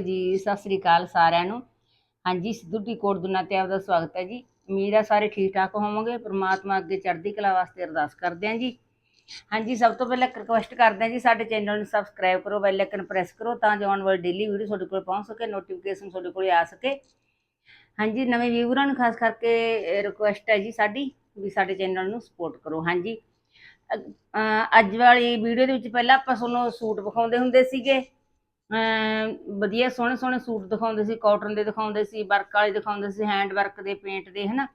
ਜੀ, ਸਤਿ ਸ੍ਰੀ ਅਕਾਲ ਸਾਰਿਆਂ ਨੂੰ। ਹਾਂਜੀ, ਸਿੱਧੂ ਟੀ ਕੋਟ ਦੁਨਾ ਤੇ ਆਪਦਾ ਸਵਾਗਤ ਹੈ ਜੀ। ਉਮੀਦ ਹੈ ਸਾਰੇ ਠੀਕ ਠਾਕ ਹੋਵੋਗੇ। ਪ੍ਰਮਾਤਮਾ ਅੱਗੇ ਚੜ੍ਹਦੀ ਕਲਾ ਵਾਸਤੇ ਅਰਦਾਸ ਕਰਦੇ ਹਾਂ ਜੀ। ਹਾਂਜੀ, ਸਭ ਤੋਂ ਪਹਿਲਾਂ ਰਿਕੁਐਸਟ ਕਰਦੇ ਹਾਂ ਜੀ, ਸਾਡੇ ਚੈਨਲ ਨੂੰ ਸਬਸਕ੍ਰਾਈਬ ਕਰੋ ਬੈਲ ਆਈਕਨ ਪ੍ਰੈਸ ਕਰੋ, ਤਾਂ ਜੋ ਆਉਣ ਵਾਲੀ ਡੇਲੀ ਵੀਡੀਓ ਤੁਹਾਡੇ ਕੋਲ ਪਹੁੰਚ ਸਕੇ ਨੋਟੀਫਿਕੇਸ਼ਨ ਤੁਹਾਡੇ ਕੋਲ ਆ ਸਕੇ। ਹਾਂਜੀ, ਨਵੇਂ ਵਿਊਅਰਾਂ ਨੂੰ ਖਾਸ ਕਰਕੇ ਰਿਕੁਐਸਟ ਹੈ ਜੀ ਸਾਡੀ, ਵੀ ਸਾਡੇ ਚੈਨਲ ਨੂੰ ਸਪੋਰਟ ਕਰੋ। ਹਾਂਜੀ ਅੱਜ ਵਾਲੀ ਵੀਡੀਓ ਦੇ ਵਿੱਚ ਪਹਿਲਾਂ ਆਪਾਂ ਤੁਹਾਨੂੰ ਸੂਟ ਵਿਖਾਉਂਦੇ ਹੁੰਦੇ ਸੀਗੇ। ਵਧੀਆ ਸੋਹਣੇ ਸੋਹਣੇ ਸੂਟ ਦਿਖਾਉਂਦੇ ਸੀ ਕਾਟਨ ਦੇ ਦਿਖਾਉਂਦੇ ਸੀ ਵਰਕ ਵਾਲੇ ਦਿਖਾਉਂਦੇ ਸੀ ਹੈਂਡ ਵਰਕ ਦੇ ਪੇਂਟ ਦੇ, ਹਨਾ।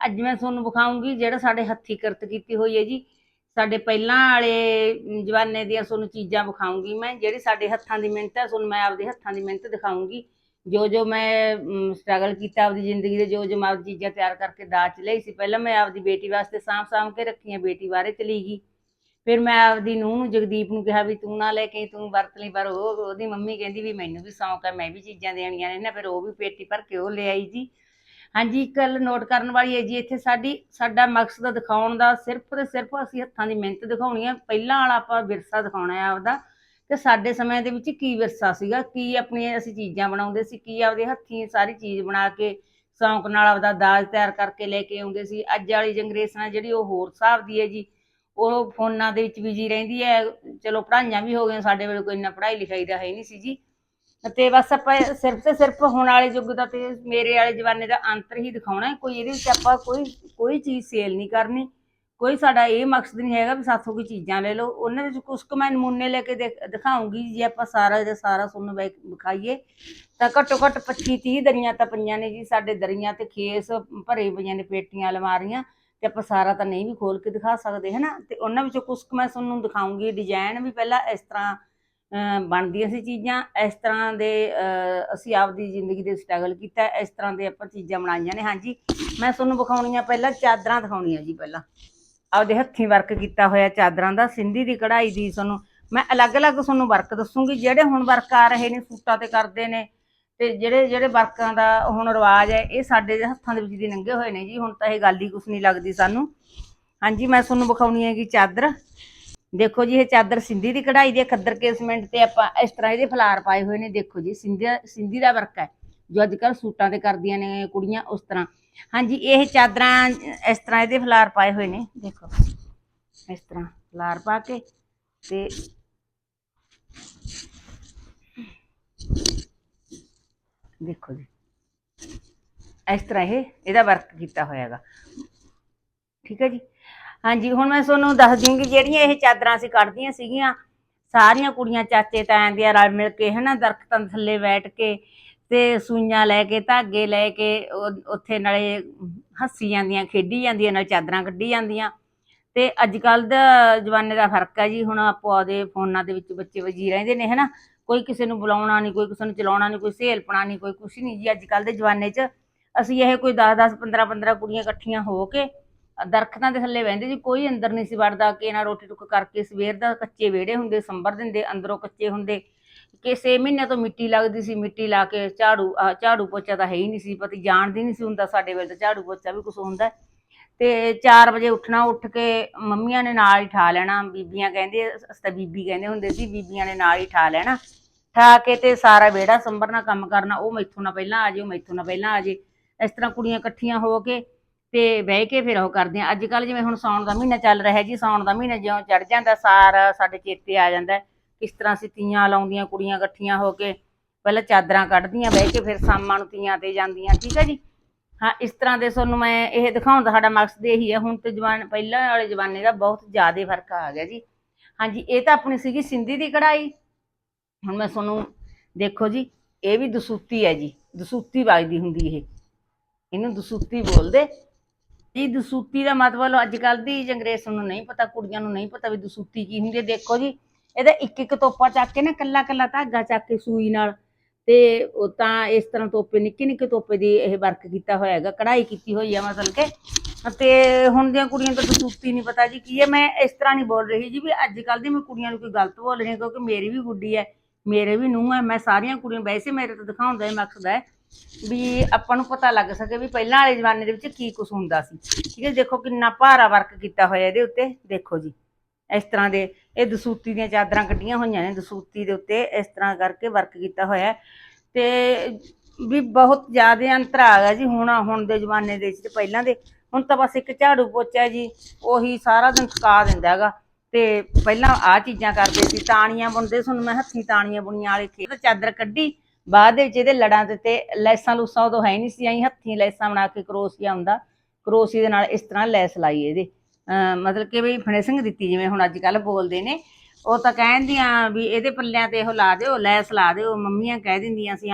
ਅੱਜ ਮੈਂ ਤੁਹਾਨੂੰ ਵਿਖਾਉਂਗੀ ਜਿਹੜਾ ਸਾਡੇ ਹੱਥੀ ਕਿਰਤ ਕੀਤੀ ਹੋਈ ਹੈ ਜੀ। ਸਾਡੇ ਪਹਿਲਾਂ ਵਾਲੇ ਜਵਾਨੇ ਦੀਆਂ ਤੁਹਾਨੂੰ ਚੀਜ਼ਾਂ ਵਿਖਾਉਂਗੀ ਮੈਂ, ਜਿਹੜੀ ਸਾਡੇ ਹੱਥਾਂ ਦੀ ਮਿਹਨਤ ਹੈ, ਤੁਹਾਨੂੰ ਮੈਂ ਆਪਦੇ ਹੱਥਾਂ ਦੀ ਮਿਹਨਤ ਦਿਖਾਉਂਗੀ। ਜੋ ਜੋ ਮੈਂ ਸਟਰਗਲ ਕੀਤਾ ਆਪਦੀ ਜ਼ਿੰਦਗੀ ਦੇ, ਜੋ ਜੋ ਮੈਂ ਚੀਜ਼ਾਂ ਤਿਆਰ ਕਰਕੇ ਦਾਜ ਲਈ ਸੀ, ਪਹਿਲਾਂ ਮੈਂ ਆਪਦੀ ਬੇਟੀ ਵਾਸਤੇ ਸਾਂਭ ਸਾਂਭ ਕੇ ਰੱਖੀਆਂ, ਬੇਟੀ ਬਾਰੇ ਚਲੀ ਗਈ। ਫਿਰ ਮੈਂ ਆਪਦੀ ਨੂੰਹ ਨੂੰ ਜਗਦੀਪ ਨੂੰ ਕਿਹਾ ਵੀ ਤੂੰ ਨਾ ਲੈ ਕੇ ਤੂੰ ਵਰਤ ਲਈ, ਪਰ ਉਹ ਉਹਦੀ ਮੰਮੀ ਕਹਿੰਦੀ ਵੀ ਮੈਨੂੰ ਵੀ ਸ਼ੌਂਕ ਹੈ, ਮੈਂ ਵੀ ਚੀਜ਼ਾਂ ਦੇਣੀਆਂ ਨੇ ਨਾ, ਫਿਰ ਉਹ ਵੀ ਪੇਟੀ ਭਰ ਕੇ ਉਹ ਲੈ ਆਈ ਜੀ। ਹਾਂਜੀ, ਇੱਕ ਗੱਲ ਨੋਟ ਕਰਨ ਵਾਲੀ ਹੈ ਜੀ, ਇੱਥੇ ਸਾਡੀ, ਸਾਡਾ ਮਕਸਦ ਦਿਖਾਉਣ ਦਾ ਸਿਰਫ ਤੇ ਸਿਰਫ ਅਸੀਂ ਹੱਥਾਂ ਦੀ ਮਿਹਨਤ ਦਿਖਾਉਣੀ ਹੈ। ਪਹਿਲਾਂ ਵਾਲਾ ਆਪਾਂ ਵਿਰਸਾ ਦਿਖਾਉਣਾ ਹੈ ਆਪਦਾ। ਕਿ ਸਾਡੇ ਸਮੇਂ ਦੇ ਵਿੱਚ ਕੀ ਵਿਰਸਾ ਸੀਗਾ, ਕੀ ਆਪਣੀਆਂ ਅਸੀਂ ਚੀਜ਼ਾਂ ਬਣਾਉਂਦੇ ਸੀ, ਕੀ ਆਪਦੇ ਹੱਥੀਂ ਸਾਰੀ ਚੀਜ਼ ਬਣਾ ਕੇ ਸ਼ੌਂਕ ਨਾਲ ਆਪਦਾ ਦਾਜ ਤਿਆਰ ਕਰਕੇ ਲੈ ਕੇ ਆਉਂਦੇ ਸੀ। ਅੱਜ ਵਾਲੀ ਜਨਰੇਸ਼ਨ ਹੈ ਜਿਹੜੀ ਉਹ ਹੋਰ ਹਿਸਾਬ ਦੀ ਹੈ ਜੀ। ਉਹ ਫੋਨਾਂ ਦੇ ਵਿੱਚ ਬਿਜ਼ੀ ਰਹਿੰਦੀ ਹੈ। ਚਲੋ ਪੜ੍ਹਾਈਆਂ ਵੀ ਹੋ ਗਈਆਂ ਸਾਡੇ ਵੇਲੇ, ਕੋਈ ਇੰਨਾ ਪੜ੍ਹਾਈ ਲਿਖਾਈ ਦਾ ਹੈ ਨਹੀਂ ਸੀ ਜੀ। ਤੇ ਬਸ ਆਪਾਂ ਸਿਰਫ ਤੇ ਸਿਰਫ ਹੁਣ ਵਾਲੇ ਯੁੱਗ ਦਾ ਤੇ ਮੇਰੇ ਵਾਲੇ ਜਮਾਨੇ ਦਾ ਅੰਤਰ ਹੀ ਦਿਖਾਉਣਾ ਹੈ। ਕੋਈ ਇਹਦੇ ਵਿੱਚ ਆਪਾਂ ਕੋਈ ਕੋਈ ਚੀਜ਼ ਸੇਲ ਨਹੀਂ ਕਰਨੀ। ਕੋਈ ਸਾਡਾ ਇਹ ਮਕਸਦ ਨਹੀਂ ਹੈਗਾ ਵੀ ਸਾਥੋਂ ਕੋਈ ਚੀਜ਼ਾਂ ਲੈ ਲਓ। ਉਹਨਾਂ ਵਿੱਚ ਕੁਝ ਕੁ ਮੈਂ ਨਮੂਨੇ ਲੈ ਕੇ ਦੇਖ- ਦਿਖਾਊਂਗੀ ਜੇ। ਆਪਾਂ ਸਾਰਾ ਦਾ ਸਾਰਾ ਤੁਹਾਨੂੰ ਵਿ- ਵਿਖਾਈਏ, ਤਾਂ ਘੱਟੋ ਘੱਟ 25 30 ਦਰੀਆਂ ਤਾਂ ਪਈਆਂ ਨੇ ਜੀ। ਸਾਡੇ ਦਰੀਆਂ ਤੇ ਖੇਸ ਭਰੇ ਪਈਆਂ ਨੇ, ਪੇਟੀਆਂ ਅਲਮਾਰੀਆਂ। ਤੇ ਆਪਾਂ ਸਾਰਾ ਤਾਂ ਨਹੀਂ ਵੀ ਖੋਲ ਕੇ ਦਿਖਾ ਸਕਦੇ, ਹਨਾ? ਤੇ ਉਹਨਾਂ ਵਿੱਚੋਂ ਕੁਝ ਕੁ ਮੈਂ ਤੁਹਾਨੂੰ ਦਿਖਾਉਂਗੀ ਡਿਜ਼ਾਈਨ ਵੀ ਪਹਿਲਾਂ ਇਸ ਤਰ੍ਹਾਂ ਬਣਦੀਆਂ ਸੀ ਚੀਜ਼ਾਂ, ਇਸ ਤਰ੍ਹਾਂ ਦੇ ਅਸੀਂ ਆਪਦੀ ਜ਼ਿੰਦਗੀ ਦੇ ਸਟਰਗਲ ਕੀਤਾ, ਇਸ ਤਰ੍ਹਾਂ ਦੇ ਆਪਾਂ ਚੀਜ਼ਾਂ ਬਣਾਈਆਂ ਨੇ। ਹਾਂਜੀ, ਮੈਂ ਤੁਹਾਨੂੰ ਵਿਖਾਉਣੀਆਂ ਪਹਿਲਾਂ ਚਾਦਰਾਂ ਦਿਖਾਉਣੀਆਂ ਜੀ ਪਹਿਲਾਂ। ਆਪਦੇ ਹੱਥੀਂ ਵਰਕ ਕੀਤਾ ਹੋਇਆ ਚਾਦਰਾਂ ਦਾ, ਸਿੰਧੀ ਦੀ ਕਢਾਈ ਦੀ ਤੁਹਾਨੂੰ, ਮੈਂ ਅਲੱਗ-ਅਲੱਗ ਤੁਹਾਨੂੰ ਵਰਕ ਦੱਸੂਗੀ, ਜਿਹੜੇ ਹੁਣ ਵਰਕ ਆ ਰਹੇ ਨੇ, ਸੂਟਾਂ ਤੇ ਕਰਦੇ ਨੇ ਤੇ ਜਿਹੜੇ ਜਿਹੜੇ ਵਰਕਾਂ ਦਾ ਹੁਣ ਰਿਵਾਜ ਹੈ ਇਹ ਸਾਡੇ ਹੱਥਾਂ ਦੇ ਵਿੱਚ ਦੀ ਨੰਗੇ ਹੋਏ ਨੇ ਜੀ। ਹੁਣ ਤਾਂ ਇਹ ਗੱਲ ਹੀ ਕੁਛ ਨਹੀਂ ਲੱਗਦੀ ਸਾਨੂੰ। ਹਾਂਜੀ ਮੈਂ ਤੁਹਾਨੂੰ ਵਿਖਾਉਣੀ ਹੈਗੀ ਚਾਦਰ। ਦੇਖੋ ਜੀ ਇਹ ਚਾਦਰ ਸਿੰਧੀ ਦੀ ਕਢਾਈ ਦੀ ਹੈ, ਖੱਦਰ ਕੇਸਮੈਂਟ ਤੇ ਆਪਾਂ ਇਸ ਤਰ੍ਹਾਂ ਇਹਦੇ ਫਲਾਰ ਪਾਏ ਹੋਏ ਨੇ। ਦੇਖੋ ਜੀ ਸਿੰਧੀ ਸਿੰਧੀ ਦਾ ਵਰਕ ਹੈ। ਜੋ ਅੱਜ ਕੱਲ ਸੂਟਾਂ ਤੇ ਕਰਦੀਆਂ ਨੇ ਕੁੜੀਆਂ ਉਸ ਤਰ੍ਹਾਂ। ਹਾਂਜੀ ਇਹ ਚਾਦਰਾਂ ਇਸ ਤਰ੍ਹਾਂ ਇਹਦੇ ਫਲਾਰ ਪਾਏ ਹੋਏ ਨੇ। ਦੇਖੋ ਇਸ ਤਰ੍ਹਾਂ ਫਲਾਰ ਪਾ ਕੇ ਤੇ ਦੇਖੋ ਜੀ। ਇਸ ਤਰ੍ਹਾਂ ਇਹ, ਇਹਦਾ ਵਰਕ ਕੀਤਾ ਹੋਇਆ ਠੀਕ ਹੈ ਜੀ? ਹਾਂਜੀ, ਹੁਣ ਮੈਂ ਤੁਹਾਨੂੰ ਦੱਸ ਦੂੰਗੀ ਜਿਹੜੀਆਂ ਇਹ ਚਾਦਰਾਂ ਅਸੀਂ ਕੱਢਦੀਆਂ ਸੀਗੀਆਂ, ਸਾਰੀਆਂ ਕੁੜੀਆਂ ਚਾਚੇ ਤਾਇਆਂ ਦੀਆਂ ਰਲ ਮਿਲ ਕੇ, ਹਨਾ, ਦਰਖਤਾਂ ਥੱਲੇ ਬੈਠ ਕੇ ਤੇ ਸੂਈਆਂ ਲੈ ਕੇ, ਧਾਗੇ ਲੈ ਕੇ ਉੱਥੇ ਨਾਲੇ ਹੱਸੀ ਜਾਂਦੀਆਂ, ਖੇਡੀ ਜਾਂਦੀਆਂ, ਨਾਲ ਚਾਦਰਾਂ ਕੱਢੀ ਜਾਂਦੀਆਂ। ਤੇ ਅੱਜ ਕੱਲ ਦਾ ਜਮਾਨੇ ਦਾ ਫ਼ਰਕ ਹੈ ਜੀ, ਹੁਣ ਆਪੋ ਆਪਦੇ ਫੋਨਾਂ ਦੇ ਵਿੱਚ ਬੱਚੇ ਵਜੀ ਰਹਿੰਦੇ ਨੇ, ਹਨਾ। ਕੋਈ ਕਿਸੇ ਨੂੰ ਬੁਲਾਉਣਾ ਨਹੀਂ, ਕੋਈ ਕਿਸੇ ਨੂੰ ਚਲਾਉਣਾ ਨਹੀਂ, ਕੋਈ ਸਹੇਲਪਣਾ ਨਹੀਂ, ਕੋਈ ਕੁਛ ਨਹੀਂ ਜੀ ਅੱਜ ਕੱਲ ਦੇ ਜਮਾਨੇ 'ਚ। ਅਸੀਂ ਇਹ ਕੋਈ 10 10 15 15 ਕੁੜੀਆਂ ਇਕੱਠੀਆਂ ਹੋ ਕੇ ਦਰਖਤਾਂ ਦੇ ਥੱਲੇ ਬਹਿੰਦੇ ਜੀ, ਕੋਈ ਅੰਦਰ ਨਹੀਂ ਸੀ ਵੜਦਾ ਕਿ ਨਾ ਰੋਟੀ ਟੁੱਕ ਕਰਕੇ ਸਵੇਰ ਦਾ ਕੱਚੇ ਵਿਹੜੇ ਹੁੰਦੇ, ਸੰਭਰ ਦਿੰਦੇ, ਅੰਦਰੋਂ ਕੱਚੇ ਹੁੰਦੇ। ਕਿਸੇ ਮਹੀਨੇ ਤੋਂ ਮਿੱਟੀ ਲੱਗਦੀ ਸੀ, ਮਿੱਟੀ ਲਾ ਕੇ ਝਾੜੂ ਝਾੜੂ ਪੋਚਾ ਤਾਂ ਹੈ ਹੀ ਨਹੀਂ ਸੀ, ਪਤੀ ਜਾਣਦੀ ਨਹੀਂ ਸੀ ਹੁੰਦਾ ਸਾਡੇ ਵੇਲੇ ਤਾਂ ਝਾੜੂ ਪੋਚਾ ਵੀ ਕੁਝ ਹੁੰਦਾ। ਤੇ 4 ਵਜੇ ਉੱਠਣਾ, ਉੱਠ ਕੇ ਮੰਮੀਆਂ ਨੇ ਨਾਲ ਹੀ ਠਾ ਲੈਣਾ, ਬੀਬੀਆਂ ਕਹਿੰਦੇ, ਅਸੀਂ ਤਾਂ ਬੀਬੀ ਕਹਿੰਦੇ ਹੁੰਦੇ ਸੀ, ਬੀਬੀਆਂ ਨੇ ਨਾਲ ਹੀ ਠਾ ਲੈਣਾ। ਠਾ ਕੇ ਤੇ ਸਾਰਾ ਵਿਹੜਾ ਸੰਭਰਨਾ ਕੰਮ ਕਰਨਾ, ਉਹ ਮੈਥੋਂ ਨਾ ਪਹਿਲਾਂ ਆ ਜੇ, ਉਹ ਮੈਥੋਂ ਨਾ ਪਹਿਲਾਂ ਆ ਜੇ। ਇਸ ਤਰ੍ਹਾਂ ਕੁੜੀਆਂ ਇਕੱਠੀਆਂ ਹੋ ਕੇ ਤੇ ਬਹਿ ਕੇ ਫਿਰ ਉਹ ਕਰਦੀਆਂ ਅੱਜ ਕੱਲ ਜਿਵੇਂ ਹੁਣ ਸਾਉਣ ਦਾ ਮਹੀਨਾ ਚੱਲ ਰਿਹਾ ਜੀ, ਸਾਉਣ ਦਾ ਮਹੀਨਾ ਜਿਉਂ ਚੜ ਜਾਂਦਾ, ਸਾਰਾ ਸਾਡੇ ਚੇਤੇ ਆ ਜਾਂਦਾ। ਕਿਸ ਤਰ੍ਹਾਂ ਅਸੀਂ ਤੀਆਂ ਲਾਉਂਦੀਆਂ ਕੁੜੀਆਂ ਇਕੱਠੀਆਂ ਹੋ ਕੇ, ਪਹਿਲਾਂ ਚਾਦਰਾਂ ਕੱਢਦੀਆਂ, ਬਹਿ ਕੇ ਫਿਰ ਸ਼ਾਮਾਂ ਨੂੰ ਤੀਆਂ ਤੇ ਜਾਂਦੀਆਂ, ਠੀਕ ਹੈ ਜੀ? ਹਾਂ, ਇਸ ਤਰ੍ਹਾਂ ਦੇ ਤੁਹਾਨੂੰ ਮੈਂ ਇਹ ਦਿਖਾਉਣ ਦਾ ਸਾਡਾ ਮਕਸਦ ਇਹੀ ਹੈ ਹੁਣ ਤੇ ਜਵਾਨ, ਪਹਿਲਾਂ ਵਾਲੇ ਜਮਾਨੇ ਦਾ ਬਹੁਤ ਜ਼ਿਆਦਾ ਫ਼ਰਕ ਆ ਗਿਆ ਜੀ। ਹਾਂਜੀ, ਇਹ ਤਾਂ ਆਪਣੀ ਸੀਗੀ ਸਿੰਧੀ ਦੀ ਕਢਾਈ। ਹੁਣ ਮੈਂ ਤੁਹਾਨੂੰ, ਦੇਖੋ ਜੀ, ਇਹ ਵੀ ਦਸੂਤੀ ਹੈ ਜੀ, ਦਸੂਤੀ ਵੱਜਦੀ ਹੁੰਦੀ ਇਹ। ਇਹਨੂੰ ਦਸੂਤੀ ਬੋਲਦੇ। ਜੀ ਦਸੂਤੀ ਦਾ ਮਤਲਬ ਅੱਜ ਕੱਲ ਦੀ ਜਨਰੇਸ਼ਨ ਨੂੰ ਨਹੀਂ ਪਤਾ, ਕੁੜੀਆਂ ਨੂੰ ਨਹੀਂ ਪਤਾ ਵੀ ਦਸੂਤੀ ਕੀ ਹੁੰਦੀ ਹੈ। ਦੇਖੋ ਜੀ, ਇਹਦਾ ਇੱਕ ਇੱਕ ਤੋਪਾ ਚੱਕ ਕੇ ਨਾ ਕੱਲਾ ਕੱਲਾ ਧਾਗਾ ਚੱਕ ਕੇ ਸੂਈ ਨਾਲ, ਤੇ ਉਹ ਤਾਂ ਇਸ ਤਰ੍ਹਾਂ ਤੋਪੇ ਨਿੱਕੇ ਨਿੱਕੇ ਤੋਪੇ ਦੀ ਇਹ ਵਰਕ ਕੀਤਾ ਹੋਇਆ ਹੈਗਾ, ਕਢਾਈ ਕੀਤੀ ਹੋਈ ਹੈ ਮਤਲਬ ਕਿ। ਤੇ ਹੁਣ ਦੀਆਂ ਕੁੜੀਆਂ ਤਾਂ ਦਸੂਤੀ ਨਹੀਂ ਪਤਾ ਜੀ ਕੀ ਹੈ। ਮੈਂ ਇਸ ਤਰ੍ਹਾਂ ਨਹੀਂ ਬੋਲ ਰਹੀ ਜੀ ਵੀ ਅੱਜ ਕੱਲ ਦੀ ਮੈਂ ਕੁੜੀਆਂ ਨੂੰ ਕੋਈ ਗਲਤ ਬੋਲ ਰਹੀ ਹਾਂ, ਕਿਉਂਕਿ ਮੇਰੀ ਵੀ ਗੁੱਡੀ ਹੈ। ਮੇਰੇ ਵੀ ਨੂੰਹ ਹੈ ਮੈਂ ਸਾਰੀਆਂ ਕੁੜੀਆਂ, ਵੈਸੇ ਮੇਰੇ ਤੋਂ ਦਿਖਾਉਣ ਦਾ ਹੀ ਮਕਸਦ ਹੈ ਵੀ ਆਪਾਂ ਨੂੰ ਪਤਾ ਲੱਗ ਸਕੇ ਵੀ ਪਹਿਲਾਂ ਵਾਲੇ ਜ਼ਮਾਨੇ ਦੇ ਵਿੱਚ ਕੀ ਕੁਝ ਹੁੰਦਾ ਸੀ। ਠੀਕ ਹੈ, ਦੇਖੋ ਕਿੰਨਾ ਭਾਰਾ ਵਰਕ ਕੀਤਾ ਹੋਇਆ ਇਹਦੇ ਉੱਤੇ, ਦੇਖੋ ਜੀ। ਇਸ ਤਰ੍ਹਾਂ ਦੇ, ਇਹ ਦਸੂਤੀ ਦੀਆਂ ਚਾਦਰਾਂ ਕੱਢੀਆਂ ਹੋਈਆਂ ਨੇ, ਦਸੂਤੀ ਦੇ ਉੱਤੇ ਇਸ ਤਰ੍ਹਾਂ ਕਰਕੇ ਵਰਕ ਕੀਤਾ ਹੋਇਆ ਤੇ ਵੀ ਬਹੁਤ ਜ਼ਿਆਦਾ ਅੰਤਰ ਆ ਗਿਆ ਜੀ ਹੁਣ ਹੁਣ ਦੇ ਜ਼ਮਾਨੇ ਦੇ ਵਿੱਚ ਪਹਿਲਾਂ ਦੇ, ਹੁਣ ਤਾਂ ਬਸ ਇੱਕ ਝਾੜੂ ਪੋਚਾ ਜੀ, ਉਹੀ ਸਾਰਾ ਦਿਨ ਥਕਾ ਦਿੰਦਾ ਹੈਗਾ। ਤੇ ਪਹਿਲਾਂ ਆ ਚੀਜ਼ਾਂ ਕਰਦੇ ਸੀ, ਤਾਣੀਆਂ ਬੁਣਦੇ ਸੁਣ ਮੈਂ ਹੱਥੀਂ ਤਾਣੀਆਂ ਬੁਣੀਆਂ ਵਾਲੇ ਖੇਤ ਚਾਦਰ ਕੱਢੀ, ਬਾਅਦ ਦੇ ਵਿੱਚ ਇਹਦੇ ਲੜਾਂ ਦੇ ਤੇ ਲੈਸਾਂ ਲੂਸਾਂ ਉਦੋਂ ਹੈ ਨਹੀਂ ਸੀ ਆਈ ਹੱਥੀਂ ਲੈਸਾਂ ਬਣਾ ਕੇ ਕਰੋਸੀਆ ਹੁੰਦਾ ਕਰੋਸੀ ਦੇ ਨਾਲ ਇਸ ਤਰ੍ਹਾਂ ਲੈਸ ਲਾਈ ਇਹਦੇ। ਮਤਲਬ ਕਿ ਵੀ ਫਿਨਿਸ਼ਿੰਗ ਦਿੱਤੀ ਜਿਵੇਂ ਹੁਣ ਅੱਜ ਕੱਲ ਬੋਲਦੇ ਨੇ, ਉਹ ਤਾਂ ਕਹਿੰਦੀਆਂ ਵੀ ਇਹਦੇ ਪੱਲਿਆਂ ਤੇ ਉਹ ਲਾ ਦਿਓ, ਲੈਸ ਲਾ ਦਿਓ, ਮੰਮੀਆਂ ਕਹਿ ਦਿੰਦੀਆਂ ਸੀ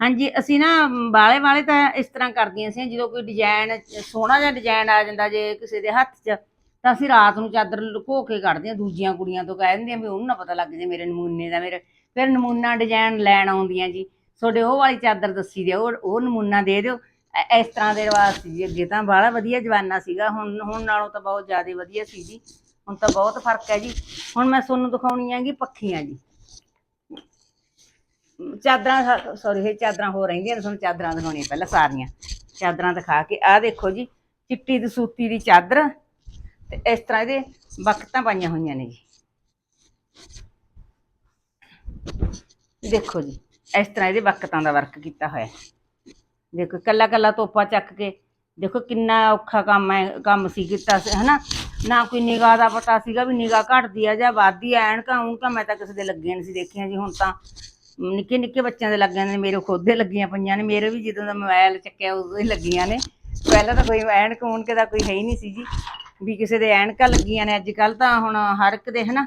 ਹਾਂਜੀ, ਅਸੀਂ ਨਾ ਵਾਲੇ ਵਾਲੇ ਤਾਂ ਇਸ ਤਰ੍ਹਾਂ ਕਰਦੀਆਂ ਸੀ ਜਦੋਂ ਕੋਈ ਡਿਜ਼ਾਈਨ ਸੋਹਣਾ ਜਿਹਾ ਡਿਜ਼ਾਈਨ ਆ ਜਾਂਦਾ ਜੇ ਕਿਸੇ ਦੇ ਹੱਥ 'ਚ ਤਾਂ ਅਸੀਂ ਰਾਤ ਨੂੰ ਚਾਦਰ ਲੁਕੋ ਕੇ ਕੱਢਦੇ ਕੱਢਦੀਆਂ ਦੂਜੀਆਂ ਕੁੜੀਆਂ ਤੋਂ ਕਹਿ ਦਿੰਦੀਆਂ ਵੀ ਉਹਨੂੰ ਨਾ ਪਤਾ ਲੱਗ ਜੇ ਮੇਰੇ ਨਮੂਨੇ ਦਾ ਮੇਰੇ, ਫਿਰ ਨਮੂਨਾ ਡਿਜ਼ਾਈਨ ਲੈਣ ਆਉਂਦੀਆਂ ਜੀ। ਤੁਹਾਡੇ ਉਹ ਵਾਲੀ ਚਾਦਰ ਦੱਸੀ ਦਿਓ, ਉਹ ਨਮੂਨਾ ਦੇ ਦਿਓ। ਇਸ ਤਰ੍ਹਾਂ ਦੇ ਰਿਵਾਜ ਸੀ ਜੀ ਅੱਗੇ ਤਾਂ। ਬਾਹਲਾ ਵਧੀਆ ਜਵਾਨਾ ਸੀਗਾ, ਹੁਣ ਹੁਣ ਨਾਲੋਂ ਤਾਂ ਬਹੁਤ ਜ਼ਿਆਦਾ ਵਧੀਆ ਸੀ ਜੀ। ਹੁਣ ਤਾਂ ਬਹੁਤ ਫ਼ਰਕ ਹੈ ਜੀ। ਹੁਣ ਮੈਂ ਤੁਹਾਨੂੰ ਦਿਖਾਉਣੀ ਹੈਗੀ ਪੱਖੀਆਂ ਜੀ। ਚਾਦਰਾਂ ਸੌਰੀ ਇਹ ਚਾਦਰਾਂ ਹੋ ਰਹਿੰਦੀਆਂ ਨੇ, ਤੁਹਾਨੂੰ ਚਾਦਰਾਂ ਦਿਖਾਉਣੀਆਂ ਪਹਿਲਾਂ ਸਾਰੀਆਂ। ਚਾਦਰਾਂ ਦਿਖਾ ਕੇ। ਆਹ ਦੇਖੋ ਜੀ, ਚਿੱਟੀ ਤੇ ਸੂਤੀ ਦੀ ਚਾਦਰ। ਤੇ ਇਸ ਤਰ੍ਹਾਂ ਇਹਦੇ ਬਖਤਾਂ ਪਾਈਆਂ ਹੋਈਆਂ ਨੇ ਜੀ। ਦੇਖੋ ਜੀ, ਇਸ ਤਰ੍ਹਾਂ ਇਹਦੇ ਬਖਤਾਂ ਦਾ ਵਰਕ ਕੀਤਾ ਹੋਇਆ। ਦੇਖੋ ਕੱਲਾ ਕੱਲਾ ਤੋਪਾ ਚੱਕ ਕੇ, ਦੇਖੋ ਕਿੰਨਾ ਔਖਾ ਕੰਮ ਹੈ, ਕੰਮ ਸੀ ਕੀਤਾ ਹਨਾ? ਨਾ ਕੋਈ ਨਿਗਾਹ ਦਾ ਪਤਾ ਸੀਗਾ ਵੀ ਨਿਗਾਹ ਘਟਦੀ ਆ ਜਾਂ ਵੱਧਦੀ ਆ, ਐਨਕਾਂ ਊਨਕਾਂ ਮੈਂ ਤਾਂ ਕਿਸੇ ਦੇ ਲੱਗੀਆਂ ਨਹੀਂ ਸੀ ਦੇਖੀਆਂ ਜੀ, ਹੁਣ ਤਾਂ ਨਿੱਕੇ ਨਿੱਕੇ ਬੱਚਿਆਂ ਦੇ ਲੱਗੀਆਂ ਨੇ, ਮੇਰੇ ਖੁਦ ਦੇ ਲੱਗੀਆਂ ਪਈਆਂ ਨੇ, ਮੇਰੇ ਵੀ ਜਦੋਂ ਦਾ ਮੋਬਾਈਲ ਚੱਕਿਆ ਉਦੋਂ ਹੀ ਲੱਗੀਆਂ ਨੇ। ਪਹਿਲਾਂ ਤਾਂ ਕੋਈ ਐਨਕ ਊਨਕ ਦਾ ਕੋਈ ਹੈ ਹੀ ਨਹੀਂ ਸੀ ਜੀ। ਵੀ ਕਿਸੇ ਦੇ ਐਨਕਾਂ ਲੱਗੀਆਂ ਨੇ ਅੱਜ ਕੱਲ ਤਾਂ ਹੁਣ ਹਰ ਇੱਕ ਦੇ ਹਨਾ?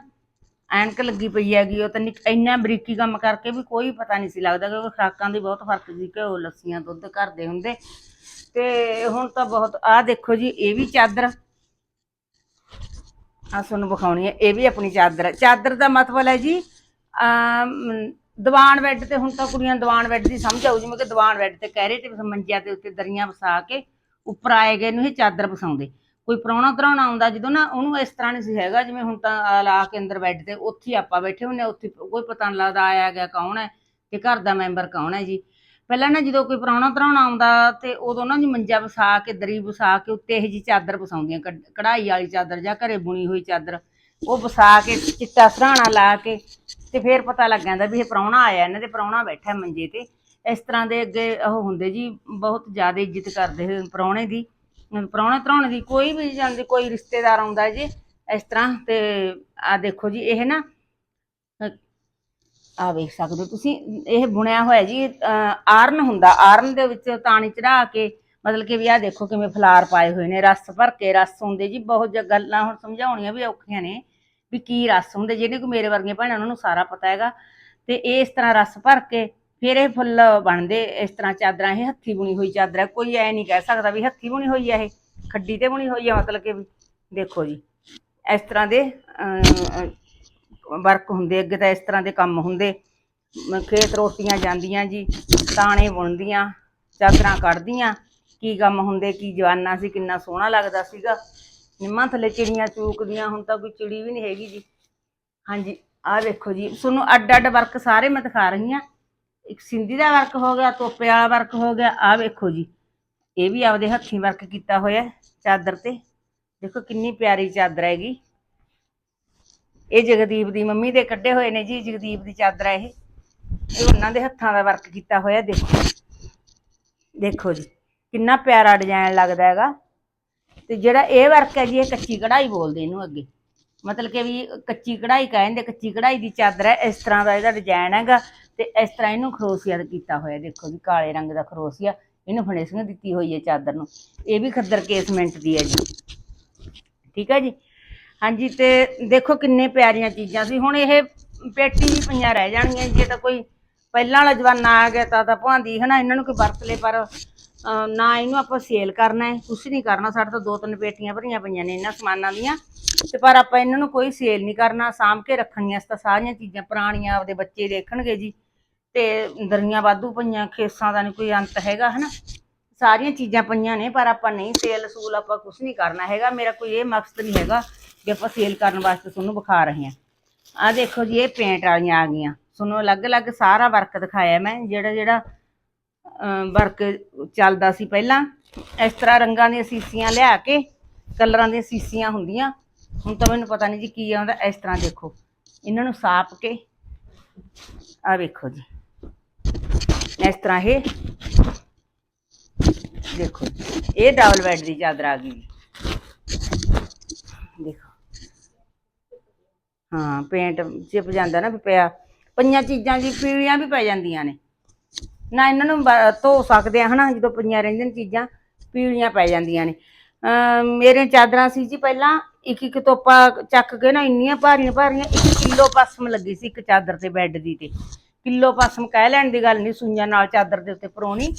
ਐਨਕ ਲੱਗੀ ਪਈ ਹੈਗੀ ਉਹ ਤਾਂ ਨਿੱਕ- ਇੰਨਾ ਬਰੀਕੀ ਕੰਮ ਕਰਕੇ ਵੀ ਕੋਈ ਪਤਾ ਨਹੀਂ ਸੀ ਲੱਗਦਾ ਕਿਉਂਕਿ ਖੁਰਾਕਾਂ ਦੀ ਬਹੁਤ ਫ਼ਰਕ ਸੀ ਘਿਓ ਲੱਸੀਆਂ ਦੁੱਧ ਘਰ ਦੇ ਹੁੰਦੇ। ਤੇ ਹੁਣ ਤਾਂ ਬਹੁਤ ਆਹ ਦੇਖੋ ਜੀ ਇਹ ਵੀ ਚਾਦਰ। ਆ ਤੁਹਾਨੂੰ ਵਿਖਾਉਣੀ ਹੈ ਇਹ ਵੀ ਆਪਣੀ ਚਾਦਰ ਹੈ। ਚਾਦਰ ਦਾ ਮਤਲਬ ਹੈ ਜੀ ਅਮ, ਦੀਵਾਨ ਬੈੱਡ ਤੇ ਹੁਣ ਤਾਂ ਕੁੜੀਆਂ ਦੀਵਾਨ ਬੈੱਡ ਦੀ ਸਮਝ ਆਊ ਜਿਵੇਂ ਕਿ ਦੀਵਾਨ ਬੈੱਡ ਤੇ ਕਹਿਰੇ ਤੇ ਮੰਜਿਆਂ ਦੇ ਉੱਤੇ ਦਰੀਆਂ ਵਸਾ ਕੇ ਉੱਪਰ ਆਏ ਗਏ ਨੂੰ ਇਹ ਚਾਦਰ ਪਸਾਉਂਦੇ ਕੋਈ ਪ੍ਰਾਹੁਣਾ ਧਰਾਉਣਾ ਆਉਂਦਾ, ਜਦੋਂ ਨਾ ਉਹਨੂੰ ਇਸ ਤਰ੍ਹਾਂ ਨਹੀਂ ਸੀ ਹੈਗਾ, ਜਿਵੇਂ ਹੁਣ ਤਾਂ ਲਾ ਕੇ ਅੰਦਰ ਬੈੱਡ ਤੇ, ਉੱਥੇ ਹੀ ਆਪਾਂ ਬੈਠੇ ਹੁੰਨੇ ਉੱਥੇ ਕੋਈ ਪਤਾ ਨਹੀਂ ਲੱਗਦਾ ਆਇਆ ਗਿਆ ਕੌਣ ਹੈ ਤੇ ਘਰ ਦਾ ਮੈਂਬਰ ਕੌਣ ਹੈ ਜੀ। ਪਹਿਲਾਂ ਨਾ ਜਦੋਂ ਕੋਈ ਪ੍ਰਾਹੁਣਾ ਧਰਾਉਣਾ ਆਉਂਦਾ ਤੇ ਉਦੋਂ ਨਾ ਜੀ ਮੰਜਾ ਵਸਾ ਕੇ, ਦਰੀ ਵਸਾ ਕੇ ਉੱਤੇ ਇਹ ਜੀ ਚਾਦਰ ਵਸਾਉਂਦੀਆਂ ਕਢਾਈ ਵਾਲੀ ਚਾਦਰ ਜਾਂ ਘਰੇ ਬੁਣੀ ਹੋਈ ਚਾਦਰ, ਉਹ ਵਸਾ ਕੇ, ਚਿੱਟਾ ਸਰਾਣਾ ਲਾ ਕੇ ਤੇ ਫੇਰ ਪਤਾ ਲੱਗ ਜਾਂਦਾ ਵੀ ਇਹ ਪ੍ਰਾਹੁਣਾ ਆਇਆ, ਇਹਨਾਂ ਦੇ ਪ੍ਰਾਹੁਣਾ ਬੈਠਾ ਮੰਜੇ ਤੇ। ਇਸ ਤਰ੍ਹਾਂ ਦੇ ਅੱਗੇ ਉਹ ਹੁੰਦੇ ਜੀ, ਬਹੁਤ ਜ਼ਿਆਦਾ ਇੱਜ਼ਤ ਕਰਦੇ ਪ੍ਰਾਹੁਣੇ ਦੀ ਪ੍ਰਾਹੁਣੇ ਧਰਾਉਣੇ ਦੀ ਕੋਈ ਵੀ ਜਾਂਦੇ ਕੋਈ ਰਿਸ਼ਤੇਦਾਰ ਆਉਂਦਾ ਜੀ, ਇਸ ਤਰ੍ਹਾਂ ਤੇ ਆ ਦੇਖੋ ਜੀ, ਇਹ ਨਾ ਆ ਵੇਖ ਸਕਦੇ ਹੋ ਤੁਸੀਂ, ਇਹ ਬੁਣਿਆ ਹੋਇਆ ਜੀ ਆਰਨ ਹੁੰਦਾ, ਆਰਨ ਦੇ ਵਿੱਚ ਤਾਣੀ ਚੜਾ ਕੇ, ਮਤਲਬ ਕਿ ਵੀ ਆ ਦੇਖੋ ਕਿਵੇਂ ਫਲਾਰ ਪਾਏ ਹੋਏ ਨੇ, ਰਸ ਭਰ ਕੇ ਰਸ ਹੁੰਦੇ ਜੀ, ਬਹੁਤ ਜ ਗੱਲਾਂ ਹੁਣ ਸਮਝਾਉਣੀਆਂ ਵੀ ਔਖੀਆਂ ਨੇ, ਵੀ ਕੀ ਰਸ ਹੁੰਦੇ ਜਿਹੜੇ ਕੋ ਮੇਰੇ ਵਰਗੀਆਂ ਭੈਣਾਂ ਉਹਨਾਂ ਨੂੰ ਸਾਰਾ ਪਤਾ ਹੈਗਾ, ਤੇ ਇਹ ਇਸ ਤਰ੍ਹਾਂ ਰਸ ਭਰ ਕੇ ਫਿਰ ਇਹ ਫੁੱਲ ਬਣਦੇ ਇਸ ਤਰ੍ਹਾਂ ਚਾਦਰਾਂ, ਇਹ ਹੱਥੀ ਬੁਣੀ ਹੋਈ ਚਾਦਰ ਹੈ। ਕੋਈ ਐ ਨਹੀਂ ਕਹਿ ਸਕਦਾ ਵੀ ਹੱਥੀ ਬੁਣੀ ਹੋਈ ਹੈ ਇਹ। ਖੱਡੀ ਤੇ ਬੁਣੀ ਹੋਈ ਹੈ ਮਤਲਬ ਕਿ ਵੀ ਦੇਖੋ ਜੀ। ਇਸ ਤਰ੍ਹਾਂ ਦੇ ਵਰਕ ਹੁੰਦੇ, ਅੱਗੇ ਤਾਂ ਇਸ ਤਰ੍ਹਾਂ ਦੇ ਕੰਮ ਹੁੰਦੇ। ਖੇਤ ਰੋਟੀਆਂ ਜਾਂਦੀਆਂ ਜੀ, ਤਾਣੇ ਬੁਣਦੀਆਂ, ਚਾਦਰਾਂ ਕੱਢਦੀਆਂ। ਕੀ ਕੰਮ ਹੁੰਦੇ, ਕੀ ਜਵਾਨਾ ਸੀ, ਕਿੰਨਾ ਸੋਹਣਾ ਲੱਗਦਾ ਸੀਗਾ। ਨਿੰਮਾਂ ਥੱਲੇ ਚਿੜੀਆਂ ਚੂਕਦੀਆਂ, ਹੁਣ ਤਾਂ ਕੋਈ ਚਿੜੀ ਵੀ ਨਹੀਂ ਹੈਗੀ ਜੀ। ਹਾਂਜੀ, ਆਹ ਦੇਖੋ ਜੀ। ਤੁਹਾਨੂੰ ਅੱਡ ਅੱਡ ਵਰਕ ਸਾਰੇ ਮੈਂ ਦਿਖਾ ਰਹੀ ਹਾਂ। ਇੱਕ ਸਿੰਧੀ ਦਾ ਵਰਕ ਹੋ ਗਿਆ, ਤੋਪੇ ਵਾਲਾ ਵਰਕ ਹੋ ਗਿਆ, ਆਹ ਵੇਖੋ ਜੀ। ਇਹ ਵੀ ਆਪਦੇ ਹੱਥੀਂ ਵਰਕ ਕੀਤਾ ਹੋਇਆ ਚਾਦਰ ਤੇ। ਦੇਖੋ ਕਿੰਨੀ ਪਿਆਰੀ ਚਾਦਰ ਹੈਗੀ। ਇਹ ਜਗਦੀਪ ਦੀ ਮੰਮੀ ਦੇ ਕੱਢੇ ਹੋਏ ਨੇ ਜੀ, ਜਗਦੀਪ ਦੀ ਚਾਦਰ ਹੈ ਇਹ। ਇਹ ਉਹਨਾਂ ਦੇ ਹੱਥਾਂ ਦਾ ਵਰਕ ਕੀਤਾ ਹੋਇਆ, ਦੇਖੋ। ਦੇਖੋ ਜੀ, ਕਿੰਨਾ ਪਿਆਰਾ ਡਿਜ਼ਾਈਨ ਲੱਗਦਾ ਹੈਗਾ। ਤੇ ਜਿਹੜਾ ਇਹ ਵਰਕ ਹੈ ਜੀ, ਇਹ ਕੱਚੀ ਕਢਾਈ ਬੋਲਦੇ ਇਹਨੂੰ ਅੱਗੇ। ਮਤਲਬ ਕਿ ਵੀ ਕੱਚੀ ਕਢਾਈ ਕਹਿੰਦੇ, ਕੱਚੀ ਕਢਾਈ ਦੀ ਚਾਦਰ ਹੈ, ਇਸ ਤਰ੍ਹਾਂ ਦਾ ਇਹਦਾ ਡਿਜ਼ਾਈਨ ਹੈਗਾ। ਤੇ ਇਸ ਤਰ੍ਹਾਂ ਇਹਨੂੰ ਖਰੋਸੀਆ ਕੀਤਾ ਹੋਇਆ, ਦੇਖੋ ਜੀ, ਕਾਲੇ ਰੰਗ ਦਾ ਖਰੋਸੀਆ, ਇਹਨੂੰ ਫਿਨਿਸ਼ਿੰਗ ਦਿੱਤੀ ਹੋਈ ਹੈ ਚਾਦਰ ਨੂੰ। ਇਹ ਵੀ ਖੱਦਰ ਕੇਸਮੈਂਟ ਦੀ ਹੈ ਜੀ। ਠੀਕ ਹੈ ਜੀ? ਹਾਂਜੀ, ਤੇ ਦੇਖੋ ਕਿੰਨੇ ਪਿਆਰੀਆਂ ਚੀਜ਼ਾਂ ਸੀ। ਹੁਣ ਇਹ ਪੇਟੀ ਵੀ ਪਈਆਂ ਰਹਿ ਜਾਣਗੀਆਂ ਜੇ ਤਾਂ ਕੋਈ ਪਹਿਲਾਂ ਵਾਲਾ ਜਵਾਨਾ ਆ ਗਿਆ, ਤਾਂ ਤਾਂ ਭਾਂਦੀ ਹਨਾ ਇਹਨਾਂ ਨੂੰ ਕੋਈ ਵਰਤ ਲੇ ਪਰ ਨਾ ਇਹਨੂੰ ਆਪਾਂ ਸੇਲ ਕਰਨਾ ਹੈ, ਕੁਛ ਨਹੀਂ ਕਰਨਾ। ਸਾਡੇ ਤਾਂ ਦੋ ਤਿੰਨ ਪੇਟੀਆਂ ਭਰੀਆਂ ਪਈਆਂ ਨੇ ਇਹਨਾਂ ਸਮਾਨਾਂ ਦੀਆਂ। ਤੇ ਪਰ ਆਪਾਂ ਇਹਨਾਂ ਨੂੰ ਕੋਈ ਸੇਲ ਨਹੀਂ ਕਰਨਾ। ਸਾਂਭ ਕੇ ਰੱਖਣੀਆਂ ਇਸ ਤਾਂ ਸਾਰੀਆਂ ਚੀਜ਼ਾਂ ਪੁਰਾਣੀਆਂ ਆਪਦੇ ਬੱਚੇ ਦੇਖਣਗੇ ਜੀ। ਤੇ ਦਰੀਆਂ ਵਾਧੂ ਪਈਆਂ, ਖੇਸਾਂ ਦਾ ਨਹੀਂ ਕੋਈ ਅੰਤ ਹੈਗਾ, ਹਨਾ? ਸਾਰੀਆਂ ਚੀਜ਼ਾਂ ਪਈਆਂ ਨੇ, ਪਰ ਆਪਾਂ ਨਹੀਂ ਸੇਲ ਸੂਲ ਆਪਾਂ ਕੁਝ ਨਹੀਂ ਕਰਨਾ ਹੈਗਾ। ਮੇਰਾ ਕੋਈ ਇਹ ਮਕਸਦ ਨਹੀਂ ਹੈਗਾ ਕਿ ਆਪਾਂ ਸੇਲ ਕਰਨ ਵਾਸਤੇ ਤੁਹਾਨੂੰ ਵਿਖਾ ਰਹੇ ਹਾਂ। ਆ ਦੇਖੋ ਜੀ, ਇਹ ਪੇਂਟ ਵਾਲੀਆਂ ਆ ਗਈਆਂ। ਤੁਹਾਨੂੰ ਅਲੱਗ-ਅਲੱਗ ਸਾਰਾ ਵਰਕ ਦਿਖਾਇਆ ਮੈਂ। ਜਿਹੜਾ ਜਿਹੜਾ ਵਰਕ ਚੱਲਦਾ ਸੀ ਪਹਿਲਾਂ, ਇਸ ਤਰ੍ਹਾਂ ਰੰਗਾਂ ਦੀਆਂ ਸੀਸੀਆਂ ਲਿਆ ਕੇ, ਕਲਰਾਂ ਦੀਆਂ ਸੀਸੀਆਂ ਹੁੰਦੀਆਂ। ਹੁਣ ਤਾਂ ਮੈਨੂੰ ਪਤਾ ਨਹੀਂ ਜੀ ਕੀ ਆਉਂਦਾ ਇਸ ਤਰ੍ਹਾਂ ਦੇਖੋ। ਇਹਨਾਂ ਨੂੰ ਸਾਪ ਕੇ ਆ ਵੇਖੋ ਜੀ। ਇਸ ਤਰ੍ਹਾਂ ਇਹ। ਦੇਖੋ, ਇਹ ਡਬਲ ਬੈੱਡ ਦੀ ਚਾਦਰ ਆ ਗਈ। ਦੇਖੋ। ਹਾਂ ਪੇਂਟ ਚਿਪ ਜਾਂਦਾ ਨਾ ਪਿਆ। ਪਈਆਂ ਚੀਜ਼ਾਂ ਜੀ ਪੀਲੀਆਂ ਵੀ ਪੈ ਜਾਂਦੀਆਂ ਨੇ। ਨਾ ਇਹਨਾਂ ਨੂੰ ਧੋ ਸਕਦੇ ਆ, ਹਨਾ? ਜਦੋਂ ਪਈਆਂ ਰਹਿੰਦੀਆਂ ਚੀਜ਼ਾਂ, ਪੀਲੀਆਂ ਪੈ ਜਾਂਦੀਆਂ ਨੇ। ਅਮ ਮੇਰੇ ਚਾਦਰਾਂ ਸੀ ਜੀ ਪਹਿਲਾਂ। ਇੱਕ ਇੱਕ ਤੋਪਾ ਚੱਕ ਕੇ ਨਾ ਇੰਨੀਆਂ ਭਾਰੀਆਂ ਭਾਰੀਆਂ 1 ਕਿਲੋ ਪਸਮ ਲੱਗੀ ਸੀ ਇੱਕ ਚਾਦਰ ਤੇ ਬੈੱਡ ਦੀ ਤੇ। ਕਿਲੋ ਪਸਮ ਕਹਿ ਲੈਣ ਦੀ ਗੱਲ ਨਹੀਂ ਸੂਈਆਂ ਨਾਲ ਚਾਦਰ ਦੇ ਉੱਤੇ ਪਰੋਣੀ।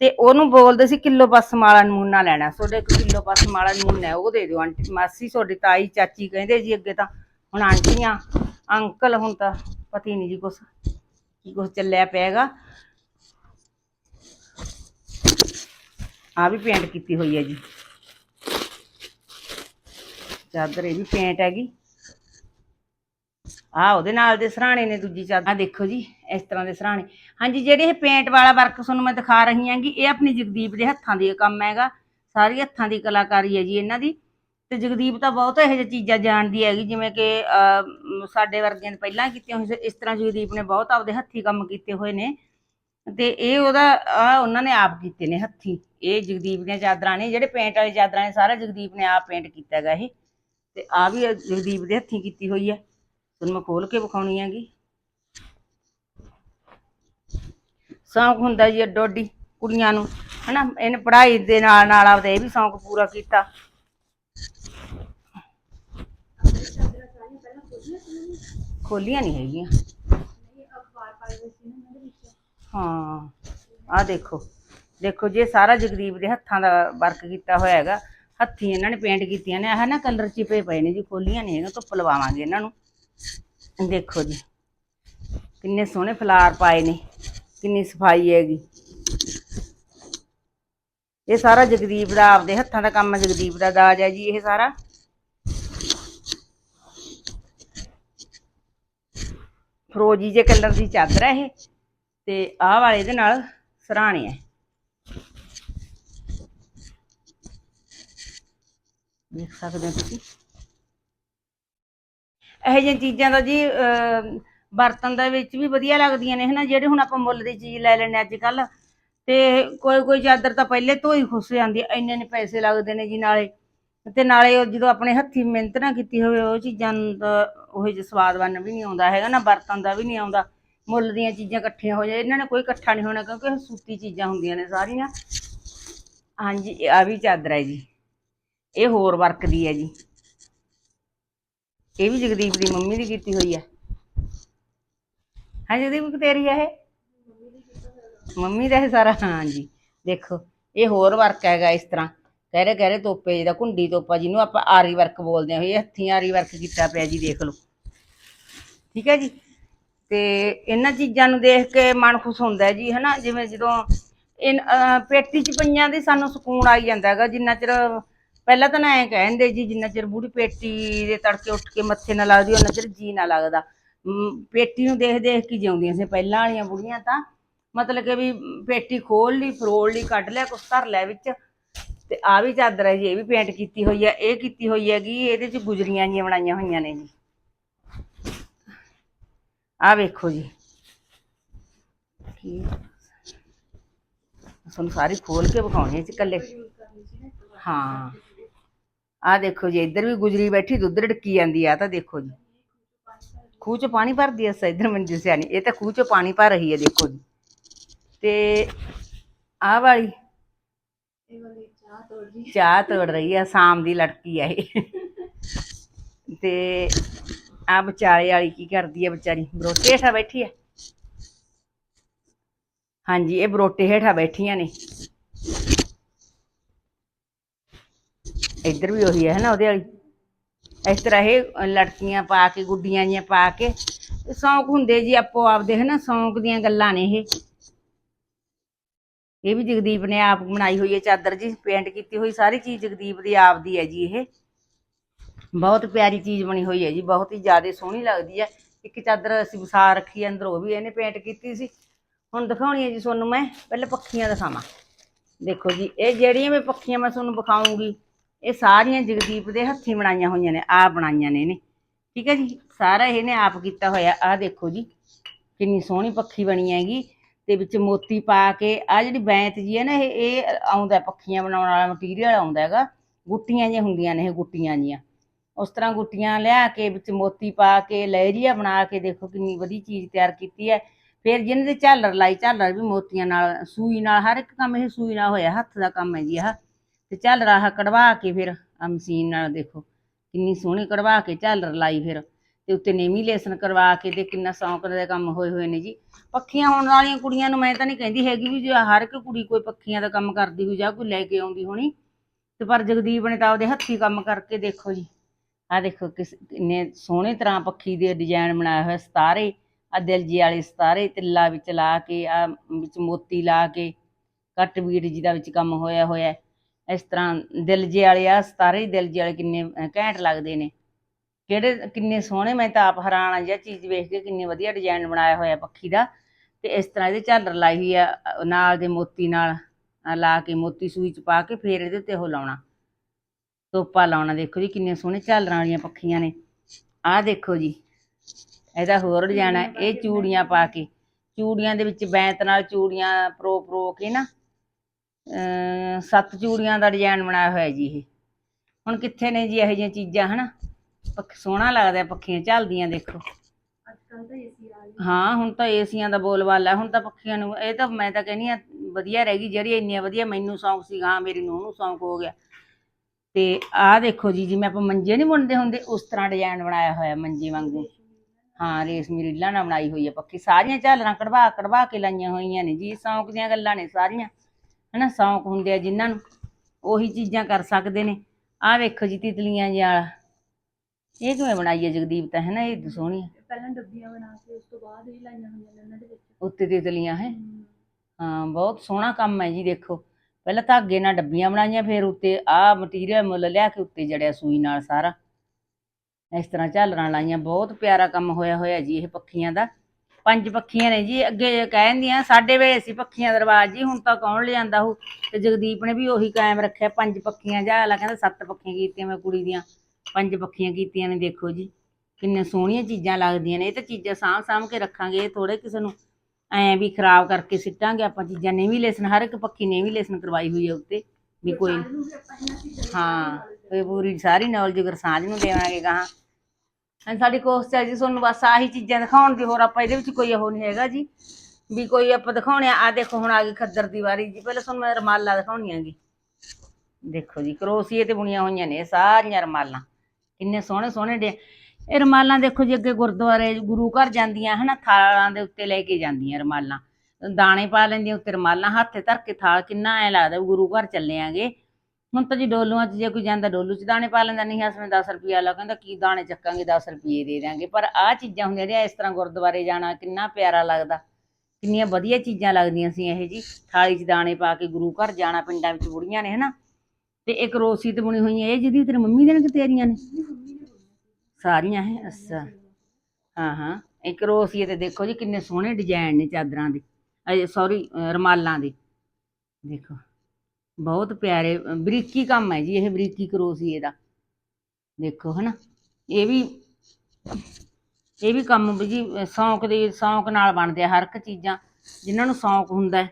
ਤੇ ਉਹਨੂੰ ਬੋਲਦੇ ਸੀ ਕਿਲੋ ਪਸਮ ਵਾਲਾ ਨਮੂਨਾ ਲੈਣਾ। ਤੁਹਾਡੇ ਇੱਕ ਕਿਲੋ ਪਸਮ ਵਾਲਾ ਨਮੂਨਾ ਉਹ ਦੇ ਦਿਓ। ਆਂਟੀ, ਮਾਸੀ ਤੁਹਾਡੀ ਤਾਈ, ਚਾਚੀ ਕਹਿੰਦੇ ਜੀ ਅੱਗੇ ਤਾਂ। ਹੁਣ ਆਂਟੀਆਂ, ਅੰਕਲ ਹੁਣ ਤਾਂ ਪਤਾ ਹੀ ਨਹੀਂ ਜੀ ਕੁਛ, ਕੀ ਕੁਛ ਚੱਲਿਆ ਪਿਆਗਾ। ਆ ਵੀ ਪੇਂਟ ਕੀਤੀ ਹੋਈ ਹੈ ਜੀ। ਚਾਦਰ, ਇਹ ਵੀ ਪੇਂਟ ਹੈਗੀ। ਆ ਉਹਦੇ ਨਾਲ ਦੇ ਸਰਾਣੇ ਨੇ ਦੂਜੀ ਚਾਦਰ ਆ ਦੇਖੋ ਜੀ ਇਸ ਤਰ੍ਹਾਂ ਦੇ ਸਰਾਣੇ। ਹਾਂਜੀ ਜਿਹੜੇ ਇਹ ਪੇਂਟ ਵਾਲਾ ਵਰਕ ਤੁਹਾਨੂੰ ਮੈਂ ਦਿਖਾ ਰਹੀ ਹਾਂਗੀ ਇਹ ਆਪਣੀ ਜਗਦੀਪ ਦੇ ਹੱਥਾਂ ਦੀ ਕੰਮ ਹੈਗਾ। ਸਾਰੀ ਹੱਥਾਂ ਦੀ ਕਲਾਕਾਰੀ ਹੈ ਜੀ ਇਹਨਾਂ ਦੀ। ਤੇ ਜਗਦੀਪ ਤਾਂ ਬਹੁਤ ਇਹੋ ਜਿਹੀ ਚੀਜ਼ਾਂ ਜਾਣਦੀ ਹੈਗੀ ਜਿਵੇਂ ਕਿ ਅਹ, ਸਾਡੇ ਵਰਗਿਆਂ ਨੇ ਪਹਿਲਾਂ ਕੀਤੀਆਂ ਹੋਈਆਂ ਇਸ ਤਰ੍ਹਾਂ ਜਗਦੀਪ ਨੇ ਬਹੁਤ ਆਪਦੇ ਹੱਥੀ ਕੰਮ ਕੀਤੇ ਹੋਏ ਨੇ। ਤੇ ਇਹ ਉਹਦਾ ਆ ਉਹਨਾਂ ਨੇ ਆਪ ਕੀਤੇ ਨੇ ਹੱਥੀ। ਇਹ ਜਗਦੀਪ ਦੀਆਂ ਚਾਦਰਾਂ ਨੇ ਜਿਹੜੇ ਪੇਂਟ ਵਾਲੀ ਚਾਦਰਾਂ ਨੇ ਸਾਰਾ ਜਗਦੀਪ ਨੇ ਆਪ ਪੇਂਟ ਕੀਤਾ ਹੈਗਾ ਇਹ। ਤੇ ਆ ਵੀ ਜਗਦੀਪ ਦੇ ਹੱਥੀ ਕੀਤੀ ਹੋਈ ਹੈ। ਤੁਹਾਨੂੰ ਮੈਂ ਖੋਲ ਕੇ ਵਿਖਾਉਣੀ ਹੈਗੀ। ਸ਼ੌਂਕ ਹੁੰਦਾ ਜੀ ਅੱਡੋ ਅੱਡੀ ਕੁੜੀਆਂ ਨੂੰ, ਹਨਾ? ਇਹਨੇ ਪੜ੍ਹਾਈ ਦੇ ਨਾਲ ਨਾਲ ਆਪਦਾ ਇਹ ਵੀ ਸ਼ੌਂਕ ਪੂਰਾ ਕੀਤਾ। ਖੋਲੀਆਂ ਨਹੀਂ ਹੈਗੀਆਂ। ਹਾਂ ਆ ਦੇਖੋ। ਦੇਖੋ ਜੇ ਸਾਰਾ ਜਗਦੀਪ ਦੇ ਹੱਥਾਂ ਦਾ ਵਰਕ ਕੀਤਾ ਹੋਇਆ ਹੈਗਾ। ਹੱਥੀਂ ਇਹਨਾਂ ਨੇ ਪੇਂਟ ਕੀਤੀਆਂ ਨੇ। ਆਹ ਨਾ ਕਲਰ ਚਿਪੇ ਪਏ ਨੇ ਜੀ, ਖੋਲੀਆਂ ਨਹੀਂ ਹੈਗੀਆਂ, ਧੁੱਪ ਲਵਾਵਾਂਗੇ ਇਹਨਾਂ ਨੂੰ। ਦੇਖੋ ਜੀ, ਕਿੰਨੇ ਸੋਹਣੇ ਫਲਾਰ ਪਾਏ ਨੇ, ਕਿੰਨੀ ਸਫ਼ਾਈ ਹੈਗੀ। ਇਹ ਸਾਰਾ ਜਗਦੀਪ ਦਾ, ਆਪਦੇ ਹੱਥਾਂ ਦਾ ਕੰਮ ਹੈ ਜਗਦੀਪ ਦਾ ਦਾਜ ਹੈ ਜੀ ਇਹ ਸਾਰਾ। ਫਰੋਜੀ ਜੇ ਕਲਰ ਦੀ ਚਾਦਰ ਹੈ ਇਹ, ਤੇ ਆਹ ਵਾਲੇ ਦੇ ਨਾਲ ਸਰਾਣੇ ਹੈ ਦੇਖ ਸਕਦੇ ਹੋ ਤੁਸੀਂ। ਇਹੋ ਜਿਹੀਆਂ ਚੀਜ਼ਾਂ ਦਾ ਜੀ ਅਹ, ਬਰਤਨ ਦੇ ਵਿੱਚ ਵੀ ਵਧੀਆ ਲੱਗਦੀਆਂ ਨੇ ਹਨਾ ਜਿਹੜੇ ਹੁਣ ਆਪਾਂ ਮੁੱਲ ਦੀ ਚੀਜ਼ ਲੈ ਲੈਣੇ ਅੱਜ ਕੱਲ ਤੇ ਕੋਈ ਕੋਈ ਚਾਦਰ ਤਾਂ ਪਹਿਲੇ ਤੋਂ ਹੀ ਖੁੱਸ ਜਾਂਦੀ ਹੈ ਇੰਨੇ ਨੇ ਪੈਸੇ ਲੱਗਦੇ ਨੇ ਜੀ ਨਾਲੇ। ਤੇ ਨਾਲੇ ਉਹ ਜਦੋਂ ਆਪਣੇ ਹੱਥੀਂ ਮਿਹਨਤ ਨਾ ਕੀਤੀ ਹੋਵੇ ਉਹ ਚੀਜ਼ਾਂ ਨੂੰ ਤਾਂ ਉਹ ਜਿਹੇ ਸਵਾਦ ਬਣ ਵੀ ਨਹੀਂ ਆਉਂਦਾ ਹੈਗਾ ਨਾ ਬਰਤਨ ਦਾ ਵੀ ਨਹੀਂ ਆਉਂਦਾ। ਮੁੱਲ ਦੀਆਂ ਚੀਜ਼ਾਂ ਇਕੱਠੀਆਂ ਹੋ ਜਾਏ ਇਹਨਾਂ ਨੇ ਕੋਈ ਇਕੱਠਾ ਨਹੀਂ ਹੋਣਾ ਕਿਉਂਕਿ ਇਹ ਸੂਤੀ ਚੀਜ਼ਾਂ ਹੁੰਦੀਆਂ ਨੇ ਸਾਰੀਆਂ। ਹਾਂਜੀ ਆ ਵੀ ਚਾਦਰ ਹੈ ਜੀ। ਇਹ ਹੋਰ ਵਰਕ ਦੀ ਹੈ ਜੀ। ਇਹ ਵੀ ਜਗਦੀਪ ਦੀ ਮੰਮੀ ਦੀ ਕੀਤੀ ਹੋਈ ਹੈ ਹਾਂ ਜਗਦੀਪ, ਤੇਰੀ ਹੈ ਇਹ? ਮੰਮੀ ਦਾ ਇਹ ਸਾਰਾ ਹਾਂਜੀ ਦੇਖੋ, ਇਹ ਹੋਰ ਵਰਕ ਹੈਗਾ ਇਸ ਤਰ੍ਹਾਂ। ਕਹਿ ਰਹੇ ਕਹਿ ਰਹੇ ਤੋਪੇ ਜਿਹਦਾ ਕੁੰਡੀ ਤੋਪਾ ਜਿਹਨੂੰ ਆਪਾਂ ਆਰੀ ਵਰਕ ਬੋਲਦੇ ਹਾਂ। ਇਹ ਹੱਥੀਂ ਆਰੀ ਵਰਕ ਕੀਤਾ ਪਿਆ ਜੀ, ਦੇਖ ਲਓ। ਠੀਕ ਹੈ ਜੀ? ਤੇ ਇਹਨਾਂ ਚੀਜ਼ਾਂ ਨੂੰ ਦੇਖ ਕੇ ਮਨ ਖੁਸ਼ ਹੁੰਦਾ ਜੀ, ਹਨਾ? ਜਿਵੇਂ ਜਦੋਂ ਇਹ ਪੇਟੀ ਚ ਪਈਆਂ ਦੀ ਸਾਨੂੰ ਸਕੂਨ ਆਈ ਜਾਂਦਾ ਹੈਗਾ, ਜਿੰਨਾ ਚਿਰ ਪਹਿਲਾਂ ਤਾਂ ਨਾ ਐਂ ਕਹਿੰਦੇ ਜੀ, ਜਿੰਨਾ ਚਿਰ ਬੁੜੀ ਪੇਟੀ ਦੇ ਤੜਕੇ ਉੱਠ ਕੇ ਮੱਥੇ ਨਾ ਲੱਗਦੀ ਉਹਨਾਂ ਚਿਰ ਜੀ ਨਾ ਲੱਗਦਾ। ਪੇਟੀ ਨੂੰ ਦੇਖ ਦੇਖ ਕੇ ਜਿਉਂਦੀਆਂ ਸੀ ਪਹਿਲਾਂ ਵਾਲੀਆਂ ਬੁੜੀਆਂ ਤਾਂ। ਮਤਲਬ ਕਿ ਵੀ ਪੇਟੀ ਖੋਲ ਲਈ, ਫਰੋਲ ਲਈ, ਕੱਢ ਲਿਆ, ਕੁਛ ਧਰ ਲਿਆ ਵਿੱਚ। ਤੇ ਆ ਵੀ ਚਾਦਰ ਹੈ ਜੀ, ਇਹ ਵੀ ਪੇਂਟ ਕੀਤੀ ਹੋਈ ਹੈ, ਇਹ ਕੀਤੀ ਹੋਈ ਹੈਗੀ, ਇਹਦੇ ਚ ਗੁਜਰੀਆਂ ਜੀਆਂ ਬਣਾਈਆਂ ਹੋਈਆਂ ਨੇ ਜੀ। ਆ ਵੇਖੋ ਜੀ। ਠੀਕ ਤੁਹਾਨੂੰ ਸਾਰੀ ਖੋਲ ਕੇ ਵਿਖਾਉਣੀ ਹੈ ਜੀ ਇਕੱਲੇ। ਹਾਂ। ਆਹ ਦੇਖੋ ਜੀ, ਇੱਧਰ ਵੀ ਗੁਜਰੀ ਬੈਠੀ ਦੁੱਧ ਢੜਕੀ ਜਾਂਦੀ ਆ ਤਾਂ ਦੇਖੋ ਜੀ। ਖੂਹ ਚ ਪਾਣੀ ਭਰਦੀ ਐ ਸਾ ਇੱਧਰ ਮੈਨੂੰ ਦਿਸਿਆ ਨਹੀਂ ਇਹ ਤਾਂ ਖੂਹ ਚ ਪਾਣੀ ਭਰ ਰਹੀ ਹੈ ਦੇਖੋ ਜੀ। ਤੇ ਆਹ ਵਾਲੀ, ਚਾਹ ਤੋੜ ਰਹੀ ਆ, ਸ਼ਾਮ ਦੀ ਲੜਕੀ ਆ ਇਹ। ਤੇ ਆ ਵਿਚਾਰੇ ਵਾਲੀ ਕੀ ਕਰਦੀ ਆ ਵਿਚਾਰੀ, ਬਰੋਟੇ ਹੇਠਾਂ ਬੈਠੀ ਆ। ਹਾਂਜੀ, ਇਹ ਬਰੋਟੇ ਹੇਠਾਂ ਬੈਠੀਆਂ ਨੇ। ਇੱਧਰ ਵੀ ਉਹੀ ਹੈ ਨਾ ਉਹਦੇ ਵਾਲੀ। ਇਸ ਤਰ੍ਹਾਂ ਇਹ ਲੜਕੀਆਂ ਪਾ ਕੇ, ਗੁੱਡੀਆਂ ਜੀਆਂ ਪਾ ਕੇ ਸ਼ੌਂਕ ਹੁੰਦੇ ਜੀ ਆਪੋ ਆਪਦੇ ਹਨਾ, ਸ਼ੌਂਕ ਦੀਆਂ ਗੱਲਾਂ ਨੇ ਇਹ। ਇਹ ਵੀ ਜਗਦੀਪ ਨੇ ਆਪ ਬਣਾਈ ਹੋਈ ਹੈ ਚਾਦਰ ਜੀ ਪੇਂਟ ਕੀਤੀ ਹੋਈ, ਸਾਰੀ ਚੀਜ਼ ਜਗਦੀਪ ਦੀ ਆਪ ਦੀ ਹੈ ਜੀ ਇਹ। ਬਹੁਤ ਪਿਆਰੀ ਚੀਜ਼ ਬਣੀ ਹੋਈ ਹੈ ਜੀ, ਬਹੁਤ ਹੀ ਜ਼ਿਆਦਾ ਸੋਹਣੀ ਲੱਗਦੀ ਹੈ। ਇੱਕ ਚਾਦਰ ਅਸੀਂ ਵਸਾ ਰੱਖੀ ਹੈ ਅੰਦਰ, ਉਹ ਵੀ ਇਹਨੇ ਪੇਂਟ ਕੀਤੀ ਸੀ। ਹੁਣ ਦਿਖਾਉਣੀ ਹੈ ਜੀ ਤੁਹਾਨੂੰ ਮੈਂ, ਪਹਿਲਾਂ ਪੱਖੀਆਂ ਦਿਖਾਵਾਂ। ਦੇਖੋ ਜੀ, ਇਹ ਜਿਹੜੀਆਂ ਮੈਂ ਪੱਖੀਆਂ ਮੈਂ ਤੁਹਾਨੂੰ ਵਿਖਾਉਂਗੀ ਇਹ ਸਾਰੀਆਂ ਜਗਦੀਪ ਦੇ ਹੱਥੀਂ ਬਣਾਈਆਂ ਹੋਈਆਂ ਨੇ ਆਪ ਬਣਾਈਆਂ ਨੇ ਇਹਨੇ। ਠੀਕ ਹੈ ਜੀ, ਸਾਰਾ ਇਹਨੇ ਆਪ ਕੀਤਾ ਹੋਇਆ, ਆਹ ਦੇਖੋ ਜੀ, ਕਿੰਨੀ ਸੋਹਣੀ ਪੱਖੀ ਬਣੀ ਹੈਗੀ, ਤੇ ਵਿੱਚ ਮੋਤੀ ਪਾ ਕੇ ਆ ਜਿਹੜੀ ਬੈਂਤ ਜੀ ਹੈ ਨਾ, ਇਹ ਇਹ ਆਉਂਦਾ ਪੱਖੀਆਂ ਬਣਾਉਣ ਵਾਲਾ ਮਟੀਰੀਅਲ ਆਉਂਦਾ ਹੈਗਾ, ਗੁੱਟੀਆਂ ਜਿਹੀਆਂ ਹੁੰਦੀਆਂ ਨੇ ਇਹ ਗੁੱਟੀਆਂ ਜੀਆਂ। ਉਸ ਤਰ੍ਹਾਂ ਗੁੱਟੀਆਂ ਲਿਆ ਕੇ, ਵਿੱਚ ਮੋਤੀ ਪਾ ਕੇ ਲਹਿਰੀਆ ਬਣਾ ਕੇ, ਦੇਖੋ ਕਿੰਨੀ ਵਧੀਆ ਚੀਜ਼ ਤਿਆਰ ਕੀਤੀ ਹੈ। ਫਿਰ ਜਿਹਨਾਂ ਦੇ ਝਾਲਰ ਲਾਈ, ਝਾਲਰ ਵੀ ਮੋਤੀਆਂ ਨਾਲ, ਸੂਈ ਨਾਲ, ਹਰ ਇੱਕ ਕੰਮ ਇਹ ਸੂਈ ਨਾਲ ਹੋਇਆ, ਹੱਥ ਦਾ ਕੰਮ ਹੈ ਜੀ ਆਹ। ਤੇ ਝਾਲਰ ਆਹ ਕਢਵਾ ਕੇ ਫਿਰ ਆ ਮਸ਼ੀਨ ਨਾਲ ਦੇਖੋ, ਕਿੰਨੀ ਸੋਹਣੀ ਕਢਵਾ ਕੇ ਝਾਲਰ ਲਾਈ ਫਿਰ। ਤੇ ਉੱਤੇ ਨੇਵੀਂ ਲੇਸਨ ਕਰਵਾ ਕੇ ਤੇ ਕਿੰਨਾ ਸ਼ੌਂਕ ਦੇ ਕੰਮ ਹੋਏ ਹੋਏ ਨੇ ਜੀ। ਪੱਖੀਆਂ ਆਉਣ ਵਾਲੀਆਂ ਕੁੜੀਆਂ ਨੂੰ ਮੈਂ ਤਾਂ ਨਹੀਂ ਕਹਿੰਦੀ ਹੈਗੀ ਵੀ ਜੇ ਹਰ ਇੱਕ ਕੁੜੀ ਕੋਈ ਪੱਖੀਆਂ ਦਾ ਕੰਮ ਕਰਦੀ ਹੋਈ ਜਾਂ ਕੋਈ ਲੈ ਕੇ ਆਉਂਦੀ ਹੋਣੀ, ਤੇ ਪਰ ਜਗਦੀਪ ਨੇ ਤਾਂ ਉਹਦੇ ਹੱਥੀ ਕੰਮ ਕਰਕੇ ਦੇਖੋ ਜੀ। ਆ ਦੇਖੋ ਕਿਸ, ਕਿੰਨੇ ਸੋਹਣੇ ਤਰ੍ਹਾਂ ਪੱਖੀ ਦੇ ਡਿਜ਼ਾਈਨ ਬਣਾਇਆ ਹੋਇਆ ਸਤਾਰੇ ਆ ਦਿਲ ਜੀ ਵਾਲੇ ਸਤਾਰੇ ਤਿੱਲਾ ਵਿੱਚ ਲਾ ਕੇ ਆ ਵਿੱਚ ਮੋਤੀ ਲਾ ਕੇ, ਕੱਟ ਬੀੜ ਜੀ ਦਾ ਵਿੱਚ ਕੰਮ ਹੋਇਆ ਹੋਇਆ। ਇਸ ਤਰ੍ਹਾਂ ਦਿਲ ਜੇ ਵਾਲੇ ਆ ਸਤਾਰੇ ਦਿਲ ਜੇ ਵਾਲੇ ਕਿੰਨੇ ਅਹ, ਘੈਂਟ ਲੱਗਦੇ ਨੇ। ਕਿਹੜੇ ਕਿੰਨੇ ਸੋਹਣੇ ਮੈਂ ਤਾਂ ਆਪ ਹੈਰਾਨ ਆ ਜਿਹ ਚੀਜ਼ ਵੇਖ ਕੇ ਕਿੰਨੇ ਵਧੀਆ ਡਿਜ਼ਾਈਨ ਬਣਾਇਆ ਹੋਇਆ ਪੱਖੀ ਦਾ। ਤੇ ਇਸ ਤਰ੍ਹਾਂ ਇਹਦੇ ਝਾਲਰ ਲਾਈ ਹੋਈ ਆ ਅ, ਨਾਲ ਦੇ ਮੋਤੀ ਨਾਲ ਅ, ਲਾ ਕੇ ਮੋਤੀ ਸੂਈ ਚ ਪਾ ਕੇ ਫੇਰ ਇਹਦੇ ਉੱਤੇ ਉਹ ਲਾਉਣਾ। ਤੋਪਾ ਲਾਉਣਾ ਦੇਖੋ ਜੀ ਕਿੰਨੇ ਸੋਹਣੇ ਝਾਲਰਾਂ ਵਾਲੀਆਂ ਪੱਖੀਆਂ ਨੇ। ਆਹ ਦੇਖੋ ਜੀ ਇਹਦਾ ਹੋਰ ਡਿਜ਼ਾਈਨ ਹੈ ਇਹ ਚੂੜੀਆਂ ਪਾ ਕੇ ਚੂੜੀਆਂ ਦੇ ਵਿੱਚ ਬੈਂਤ ਨਾਲ ਚੂੜੀਆਂ ਪਰੋ ਪਰੋ ਕੇ ਨਾ ਸੱਤ ਚੂੜੀਆਂ ਦਾ ਡਿਜ਼ਾਈਨ ਬਣਾਇਆ ਹੋਇਆ ਜੀ ਇਹ। ਹੁਣ ਕਿੱਥੇ ਨੇ ਜੀ ਇਹੋ ਜਿਹੀਆਂ ਚੀਜ਼ਾਂ ਹਨਾ? ਪੱਖ ਸੋਹਣਾ ਲੱਗਦਾ ਪੱਖੀਆਂ ਝੱਲਦੀਆਂ ਦੇਖੋ। ਹਾਂ ਹੁਣ ਤਾਂ ਏਸੀਆਂ ਦਾ ਬੋਲਬਾਲਾ ਹੁਣ ਤਾਂ ਪੱਖੀਆਂ ਨੂੰ ਇਹ ਤਾਂ ਮੈਂ ਤਾਂ ਕਹਿੰਦੀ ਆ ਵਧੀਆ ਰਹਿ ਗਈ ਜਿਹੜੀ ਇੰਨੀਆਂ ਵਧੀਆ ਮੈਨੂੰ ਸ਼ੌਂਕ ਸੀ ਹਾਂ ਮੇਰੀ ਨੂੰਹ ਨੂੰ ਸ਼ੌਂਕ ਹੋ ਗਿਆ। ਤੇ ਆਹ ਦੇਖੋ ਜੀ ਜਿਵੇਂ ਆਪਾਂ ਮੰਜੇ ਨਹੀਂ ਬੁਣਦੇ ਹੁੰਦੇ ਉਸ ਤਰ੍ਹਾਂ ਡਿਜ਼ਾਈਨ ਬਣਾਇਆ ਹੋਇਆ ਮੰਜੇ ਵਾਂਗੂ। ਹਾਂ ਰੇਸ਼ਮੀ ਰੀਲਾਂ ਨਾਲ ਬਣਾਈ ਹੋਈ ਹੈ ਪੱਖੀ ਸਾਰੀਆਂ ਝਾਲਰਾਂ ਕਢਵਾ ਕਢਵਾ ਕੇ ਲਾਈਆਂ ਹੋਈਆਂ ਨੇ ਜੀ ਸ਼ੌਂਕ ਦੀਆਂ ਗੱਲਾਂ ਨੇ ਸਾਰੀਆਂ। ਹਨਾ ਸ਼ੌਂਕ ਹੁੰਦੇ ਆ ਜਿਨ੍ਹਾਂ ਨੂੰ ਉਹੀ ਚੀਜ਼ਾਂ ਕਰ ਸਕਦੇ ਨੇ। ਆਹ ਵੇਖੋ ਜੀ ਤਿਤਲੀਆਂ ਜਿਹਾ ਇਹ ਕਿਵੇਂ ਬਣਾਈ ਹੈ ਜਗਦੀਪ ਤਾਂ ਹੈ ਨਾ ਇਹ ਸੋਹਣੀ ਹੈ ਪਹਿਲਾਂ ਡੱਬੀਆਂ ਬਣਾ ਕੇ ਉਸ ਤੋਂ ਬਾਅਦ ਹੀ ਲਾਈਆਂ ਹੋਈਆਂ ਨੇ ਉਹਨਾਂ ਦੇ ਵਿੱਚ। ਉੱਤੇ ਤਿਤਲੀਆਂ ਹੈ? ਹਾਂ। ਬਹੁਤ ਸੋਹਣਾ ਕੰਮ ਹੈ ਜੀ ਦੇਖੋ। ਪਹਿਲਾਂ ਧਾਗੇ ਨਾਲ ਡੱਬੀਆਂ ਬਣਾਈਆਂ ਫਿਰ ਉੱਤੇ ਆਹ ਮਟੀਰੀਅਲ ਮੁੱਲ ਲਿਆ ਕੇ ਉੱਤੇ ਜੜਿਆ ਸੂਈ ਨਾਲ ਸਾਰਾ। ਇਸ ਤਰ੍ਹਾਂ ਝਾਲਰਾਂ ਲਾਈਆਂ ਬਹੁਤ ਪਿਆਰਾ ਕੰਮ ਹੋਇਆ ਹੋਇਆ ਜੀ ਇਹ ਪੱਖੀਆਂ ਦਾ। ਪੰਜ ਪੱਖੀਆਂ ਨੇ ਜੀ ਅੱਗੇ ਕਹਿੰਦੀਆਂ ਸਾਡੇ ਵੇ ਸੀ ਪੱਖੀਆਂ ਦਾ ਰਿਵਾਜ ਜੀ ਹੁਣ ਤਾਂ ਕੌਣ ਲਿਆਂਦਾ ਉਹ ਤੇ ਜਗਦੀਪ ਨੇ ਵੀ ਉਹੀ ਕਾਇਮ ਰੱਖਿਆ ਪੰਜ ਪੱਖੀਆਂ ਜਾਂ ਅਲਾ ਕਹਿੰਦਾ ਸੱਤ ਪੱਖੀਆਂ ਕੀਤੀਆਂ ਮੈਂ ਕੁੜੀ ਦੀਆਂ ਪੰਜ ਪੱਖੀਆਂ ਕੀਤੀਆਂ ਨੇ ਦੇਖੋ ਜੀ ਕਿੰਨੇ ਸੋਹਣੀਆਂ ਚੀਜ਼ਾਂ ਲੱਗਦੀਆਂ ਨੇ ਇਹ ਤਾਂ ਚੀਜ਼ਾਂ ਸਾਂਭ ਸਾਂਭ ਕੇ ਰੱਖਾਂਗੇ ਇਹ ਥੋੜੇ ਕਿਸੇ ਨੂੰ ਐਂ ਵੀ ਖਰਾਬ ਕਰਕੇ ਸਿੱਟਾਂਗੇ ਆਪਾਂ ਚੀਜ਼ਾਂ ਨੇਵੀਂ ਲੇਸਨ ਹਰ ਇੱਕ ਪੱਖੀ ਨੇਵੀਂ ਲੇਸਨ ਕਰਵਾਈ ਹੋਈ ਹੈ ਉੱਤੇ ਵੀ ਕੋਈ ਹਾਂ ਇਹ ਪੂਰੀ ਸਾਰੀ ਨੌਲੇਜ ਗਰਸਾਂਝ ਨੂੰ ਦੇਵਾਂਗੇ ਗਾਹਾਂ। ਹਾਂ ਸਾਡੀ ਕੋਸ਼ਿਸ਼ ਹੈ ਜੀ, ਤੁਹਾਨੂੰ ਬਸ ਆਹੀ ਚੀਜ਼ਾਂ ਦਿਖਾਉਣ ਦੀ, ਹੋਰ ਆਪਾਂ ਇਹਦੇ ਵਿੱਚ ਕੋਈ ਉਹ ਨਹੀਂ ਹੈਗਾ ਜੀ। ਵੀ ਕੋਈ ਆਪਾਂ ਦਿਖਾਉਣੇ ਆ ਦੇਖੋ ਹੁਣ ਆ ਗਈ ਖੱਦਰ ਦੀ ਵਾਰੀ ਜੀ। ਪਹਿਲਾਂ ਤੁਹਾਨੂੰ ਮੈਂ ਰਮਾਲਾ ਦਿਖਾਉਣੀਆਂ ਗੀ ਦੇਖੋ ਜੀ ਕਰੋਸੀਏ ਤੇ ਬੁਣੀਆਂ ਹੋਈਆਂ ਨੇ, ਇਹ ਸਾਰੀਆਂ ਰਮਾਲਾਂ। ਕਿੰਨੇ ਸੋਹਣੇ ਸੋਹਣੇ ਡੇ ਇਹ ਰਮਾਲਾਂ ਦੇਖੋ ਜੀ, ਅੱਗੇ ਗੁਰਦੁਆਰੇ ਗੁਰੂ ਘਰ ਜਾਂਦੀਆਂ, ਹਨਾ, ਥਾਲਾਂ ਦੇ ਉੱਤੇ ਲੈ ਕੇ ਜਾਂਦੀਆਂ ਰਮਾਲਾਂ। ਦਾਣੇ ਪਾ ਲੈਂਦੀਆਂ ਉੱਤੇ ਰਮਾਲਾਂ, ਹੱਥੇ ਧਰ ਕੇ ਥਾਲ ਕਿੰਨਾ ਐ ਲੱਗਦਾ ਗੁਰੂ ਘਰ ਚੱਲੇ ਆਂਗੇ। ਹੁਣ ਤਾਂ ਜੀ ਡੋਲੂਆਂ 'ਚ ਜੇ ਕੋਈ ਜਾਂਦਾ, ਡੋਲੂ 'ਚ ਦਾਣੇ ਪਾ ਲੈਂਦਾ, ਨਹੀਂ ਹਸਵੇਂ 10 ਰੁਪਿਆ ਲਾ ਕਹਿੰਦਾ, ਕੀ ਦਾਣੇ ਚੱਕਾਂਗੇ 10 ਰੁਪਏ ਦੇ ਦਾਂਗੇ ਪਰ ਆਹ ਚੀਜ਼ਾਂ ਹੁੰਦੀਆਂ ਜਿਹੜੀਆਂ ਇਸ ਤਰ੍ਹਾਂ ਗੁਰਦੁਆਰੇ ਜਾਣਾ ਕਿੰਨਾ ਪਿਆਰਾ ਲੱਗਦਾ। ਕਿੰਨੀਆਂ ਵਧੀਆ ਚੀਜ਼ਾਂ ਲੱਗਦੀਆਂ ਸੀ ਇਹ ਜੀ। ਥਾਲੀ 'ਚ ਦਾਣੇ ਪਾ ਕੇ ਗੁਰੂ ਘਰ ਜਾਣਾ, ਪਿੰਡਾਂ ਵਿੱਚ ਬੁੜੀਆਂ ਨੇ, ਹਨਾ। ਤੇ ਇੱਕ ਰੋਸੀ ਤੇ ਬੁਣੀ ਹੋਈਆਂ ਇਹ ਜਿਹਦੀ ਤੇਰੀ ਮੰਮੀ ਦੇ ਨੇ ਕਿ ਤੇਰੀਆਂ ਨੇ? ਸਾਰੀਆਂ ਹੈ, ਅੱਛਾ। ਹਾਂ ਹਾਂ। ਇੱਕ ਰੋਸੀਏ ਤੇ ਦੇਖੋ ਜੀ, ਕਿੰਨੇ ਸੋਹਣੇ ਡਿਜ਼ਾਈਨ ਨੇ ਚਾਦਰਾਂ ਦੇ। ਅਜੇ ਸੌਰੀ ਰਮਾਲਾਂ ਦੇ। ਦੇਖੋ। ਬਹੁਤ ਪਿਆਰੇ ਬਰੀਕੀ ਕੰਮ ਹੈ ਜੀ ਇਹ ਬਰੀਕੀ ਕਰੋਸੀਏ ਦਾ ਦੇਖੋ ਹਨਾ ਇਹ ਵੀ ਇਹ ਵੀ ਕੰਮ ਵੀ ਜੀ ਸ਼ੌਂਕ ਦੇ ਸ਼ੌਂਕ ਨਾਲ ਬਣਦੇ ਆ ਹਰ ਇੱਕ ਚੀਜ਼ਾਂ ਜਿਨ੍ਹਾਂ ਨੂੰ ਸ਼ੌਂਕ ਹੁੰਦਾ ਹੈ।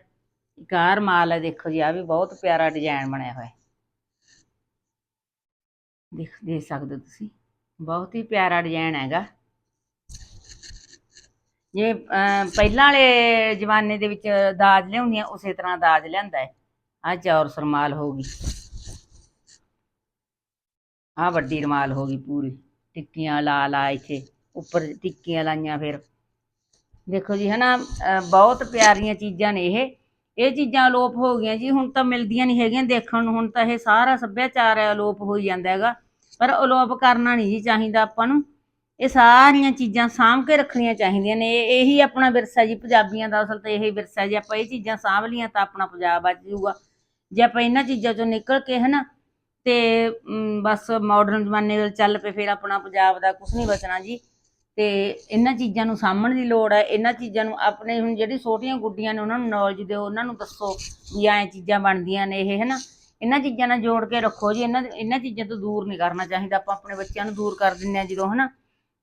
ਇੱਕ ਆਹ ਰੁਮਾਲ ਹੈ ਦੇਖੋ ਜੀ ਆ ਵੀ ਬਹੁਤ ਪਿਆਰਾ ਡਿਜ਼ਾਈਨ ਬਣਿਆ ਹੋਇਆ ਦੇਖ ਦੇਖ ਸਕਦੇ ਹੋ ਤੁਸੀਂ ਬਹੁਤ ਹੀ ਪਿਆਰਾ ਡਿਜ਼ਾਈਨ ਹੈਗਾ। ਜੇ ਅਮ, ਪਹਿਲਾਂ ਵਾਲੇ ਜ਼ਮਾਨੇ ਦੇ ਵਿੱਚ ਦਾਜ ਲਿਆਉਂਦੀਆਂ ਉਸੇ ਤਰ੍ਹਾਂ ਦਾਜ ਲਿਆਂਦਾ ਹੈ। ਆ ਚੌਰ ਸਰਮਾਲ ਹੋ ਗਈ। ਆ ਵੱਡੀ ਰਮਾਲ ਹੋ ਗਈ ਪੂਰੀ। ਟਿੱਕੀਆਂ ਲਾ ਲਾ ਇੱਥੇ। ਉੱਪਰ ਟਿੱਕੀਆਂ ਲਾਈਆਂ ਫਿਰ। ਦੇਖੋ ਜੀ ਹਨਾ ਅ, ਬਹੁਤ ਪਿਆਰੀਆਂ ਚੀਜ਼ਾਂ ਨੇ ਇਹ। ਇਹ ਚੀਜ਼ਾਂ ਅਲੋਪ ਹੋ ਗਈਆਂ ਜੀ। ਹੁਣ ਤਾਂ ਮਿਲਦੀਆਂ ਨਹੀਂ ਹੈਗੀਆਂ ਦੇਖਣ ਨੂੰ। ਹੁਣ ਤਾਂ ਇਹ ਸਾਰਾ ਸੱਭਿਆਚਾਰ ਅਲੋਪ ਹੋਈ ਜਾਂਦਾ ਹੈਗਾ। ਪਰ ਅਲੋਪ ਕਰਨਾ ਨਹੀਂ ਜੀ ਚਾਹੀਦਾ ਆਪਾਂ ਨੂੰ। ਇਹ ਸਾਰੀਆਂ ਚੀਜ਼ਾਂ ਸਾਂਭ ਕੇ ਰੱਖਣੀਆਂ ਚਾਹੀਦੀਆਂ ਨੇ। ਇਹ- ਇਹੀ ਆਪਣਾ ਵਿਰਸਾ ਜੀ। ਪੰਜਾਬੀਆਂ ਦਾ ਅਸਲ ਤਾਂ ਇਹੀ ਵਿਰਸਾ ਜੀ। ਆਪਾਂ ਇਹ ਚੀਜ਼ਾਂ ਸਾਂਭ ਲੀਆਂ ਤਾਂ ਆਪਣਾ ਪੰਜਾਬ ਬਚ ਜਾਊਗਾ ਜੇ ਆਪਾਂ ਇਹਨਾਂ ਚੀਜ਼ਾਂ ਚੋਂ ਨਿਕਲ ਕੇ ਹਨਾ ਤੇ ਬਸ ਮਾਡਰਨ ਜ਼ਮਾਨੇ ਵੱਲ ਚੱਲ ਪਏ, ਫਿਰ ਆਪਣਾ ਪੰਜਾਬ ਦਾ ਕੁਝ ਨਹੀਂ ਬਚਣਾ ਜੀ। ਤੇ ਇਹਨਾਂ ਚੀਜ਼ਾਂ ਨੂੰ ਸਾਂਭਣ ਦੀ ਲੋੜ ਹੈ, ਇਹਨਾਂ ਚੀਜ਼ਾਂ ਨੂੰ ਆਪਣੇ ਹੁਣ ਜਿਹੜੀ ਛੋਟੀਆਂ ਗੁੱਡੀਆਂ ਨੇ ਉਹਨਾਂ ਨੂੰ ਨੌਲੇਜ ਦਿਓ, ਉਹਨਾਂ ਨੂੰ ਦੱਸੋ ਵੀ ਐਂ ਚੀਜ਼ਾਂ ਬਣਦੀਆਂ ਨੇ ਇਹ, ਹਨਾ। ਇਹਨਾਂ ਚੀਜ਼ਾਂ ਨਾਲ ਜੋੜ ਕੇ ਰੱਖੋ ਜੀ, ਇਹਨਾਂ ਇਹਨਾਂ ਚੀਜ਼ਾਂ ਤੋਂ ਦੂਰ ਨਹੀਂ ਕਰਨਾ ਚਾਹੀਦਾ, ਆਪਾਂ ਆਪਣੇ ਬੱਚਿਆਂ ਨੂੰ ਦੂਰ ਕਰ ਦਿੰਦੇ ਆ ਜਦੋਂ, ਹਨਾ।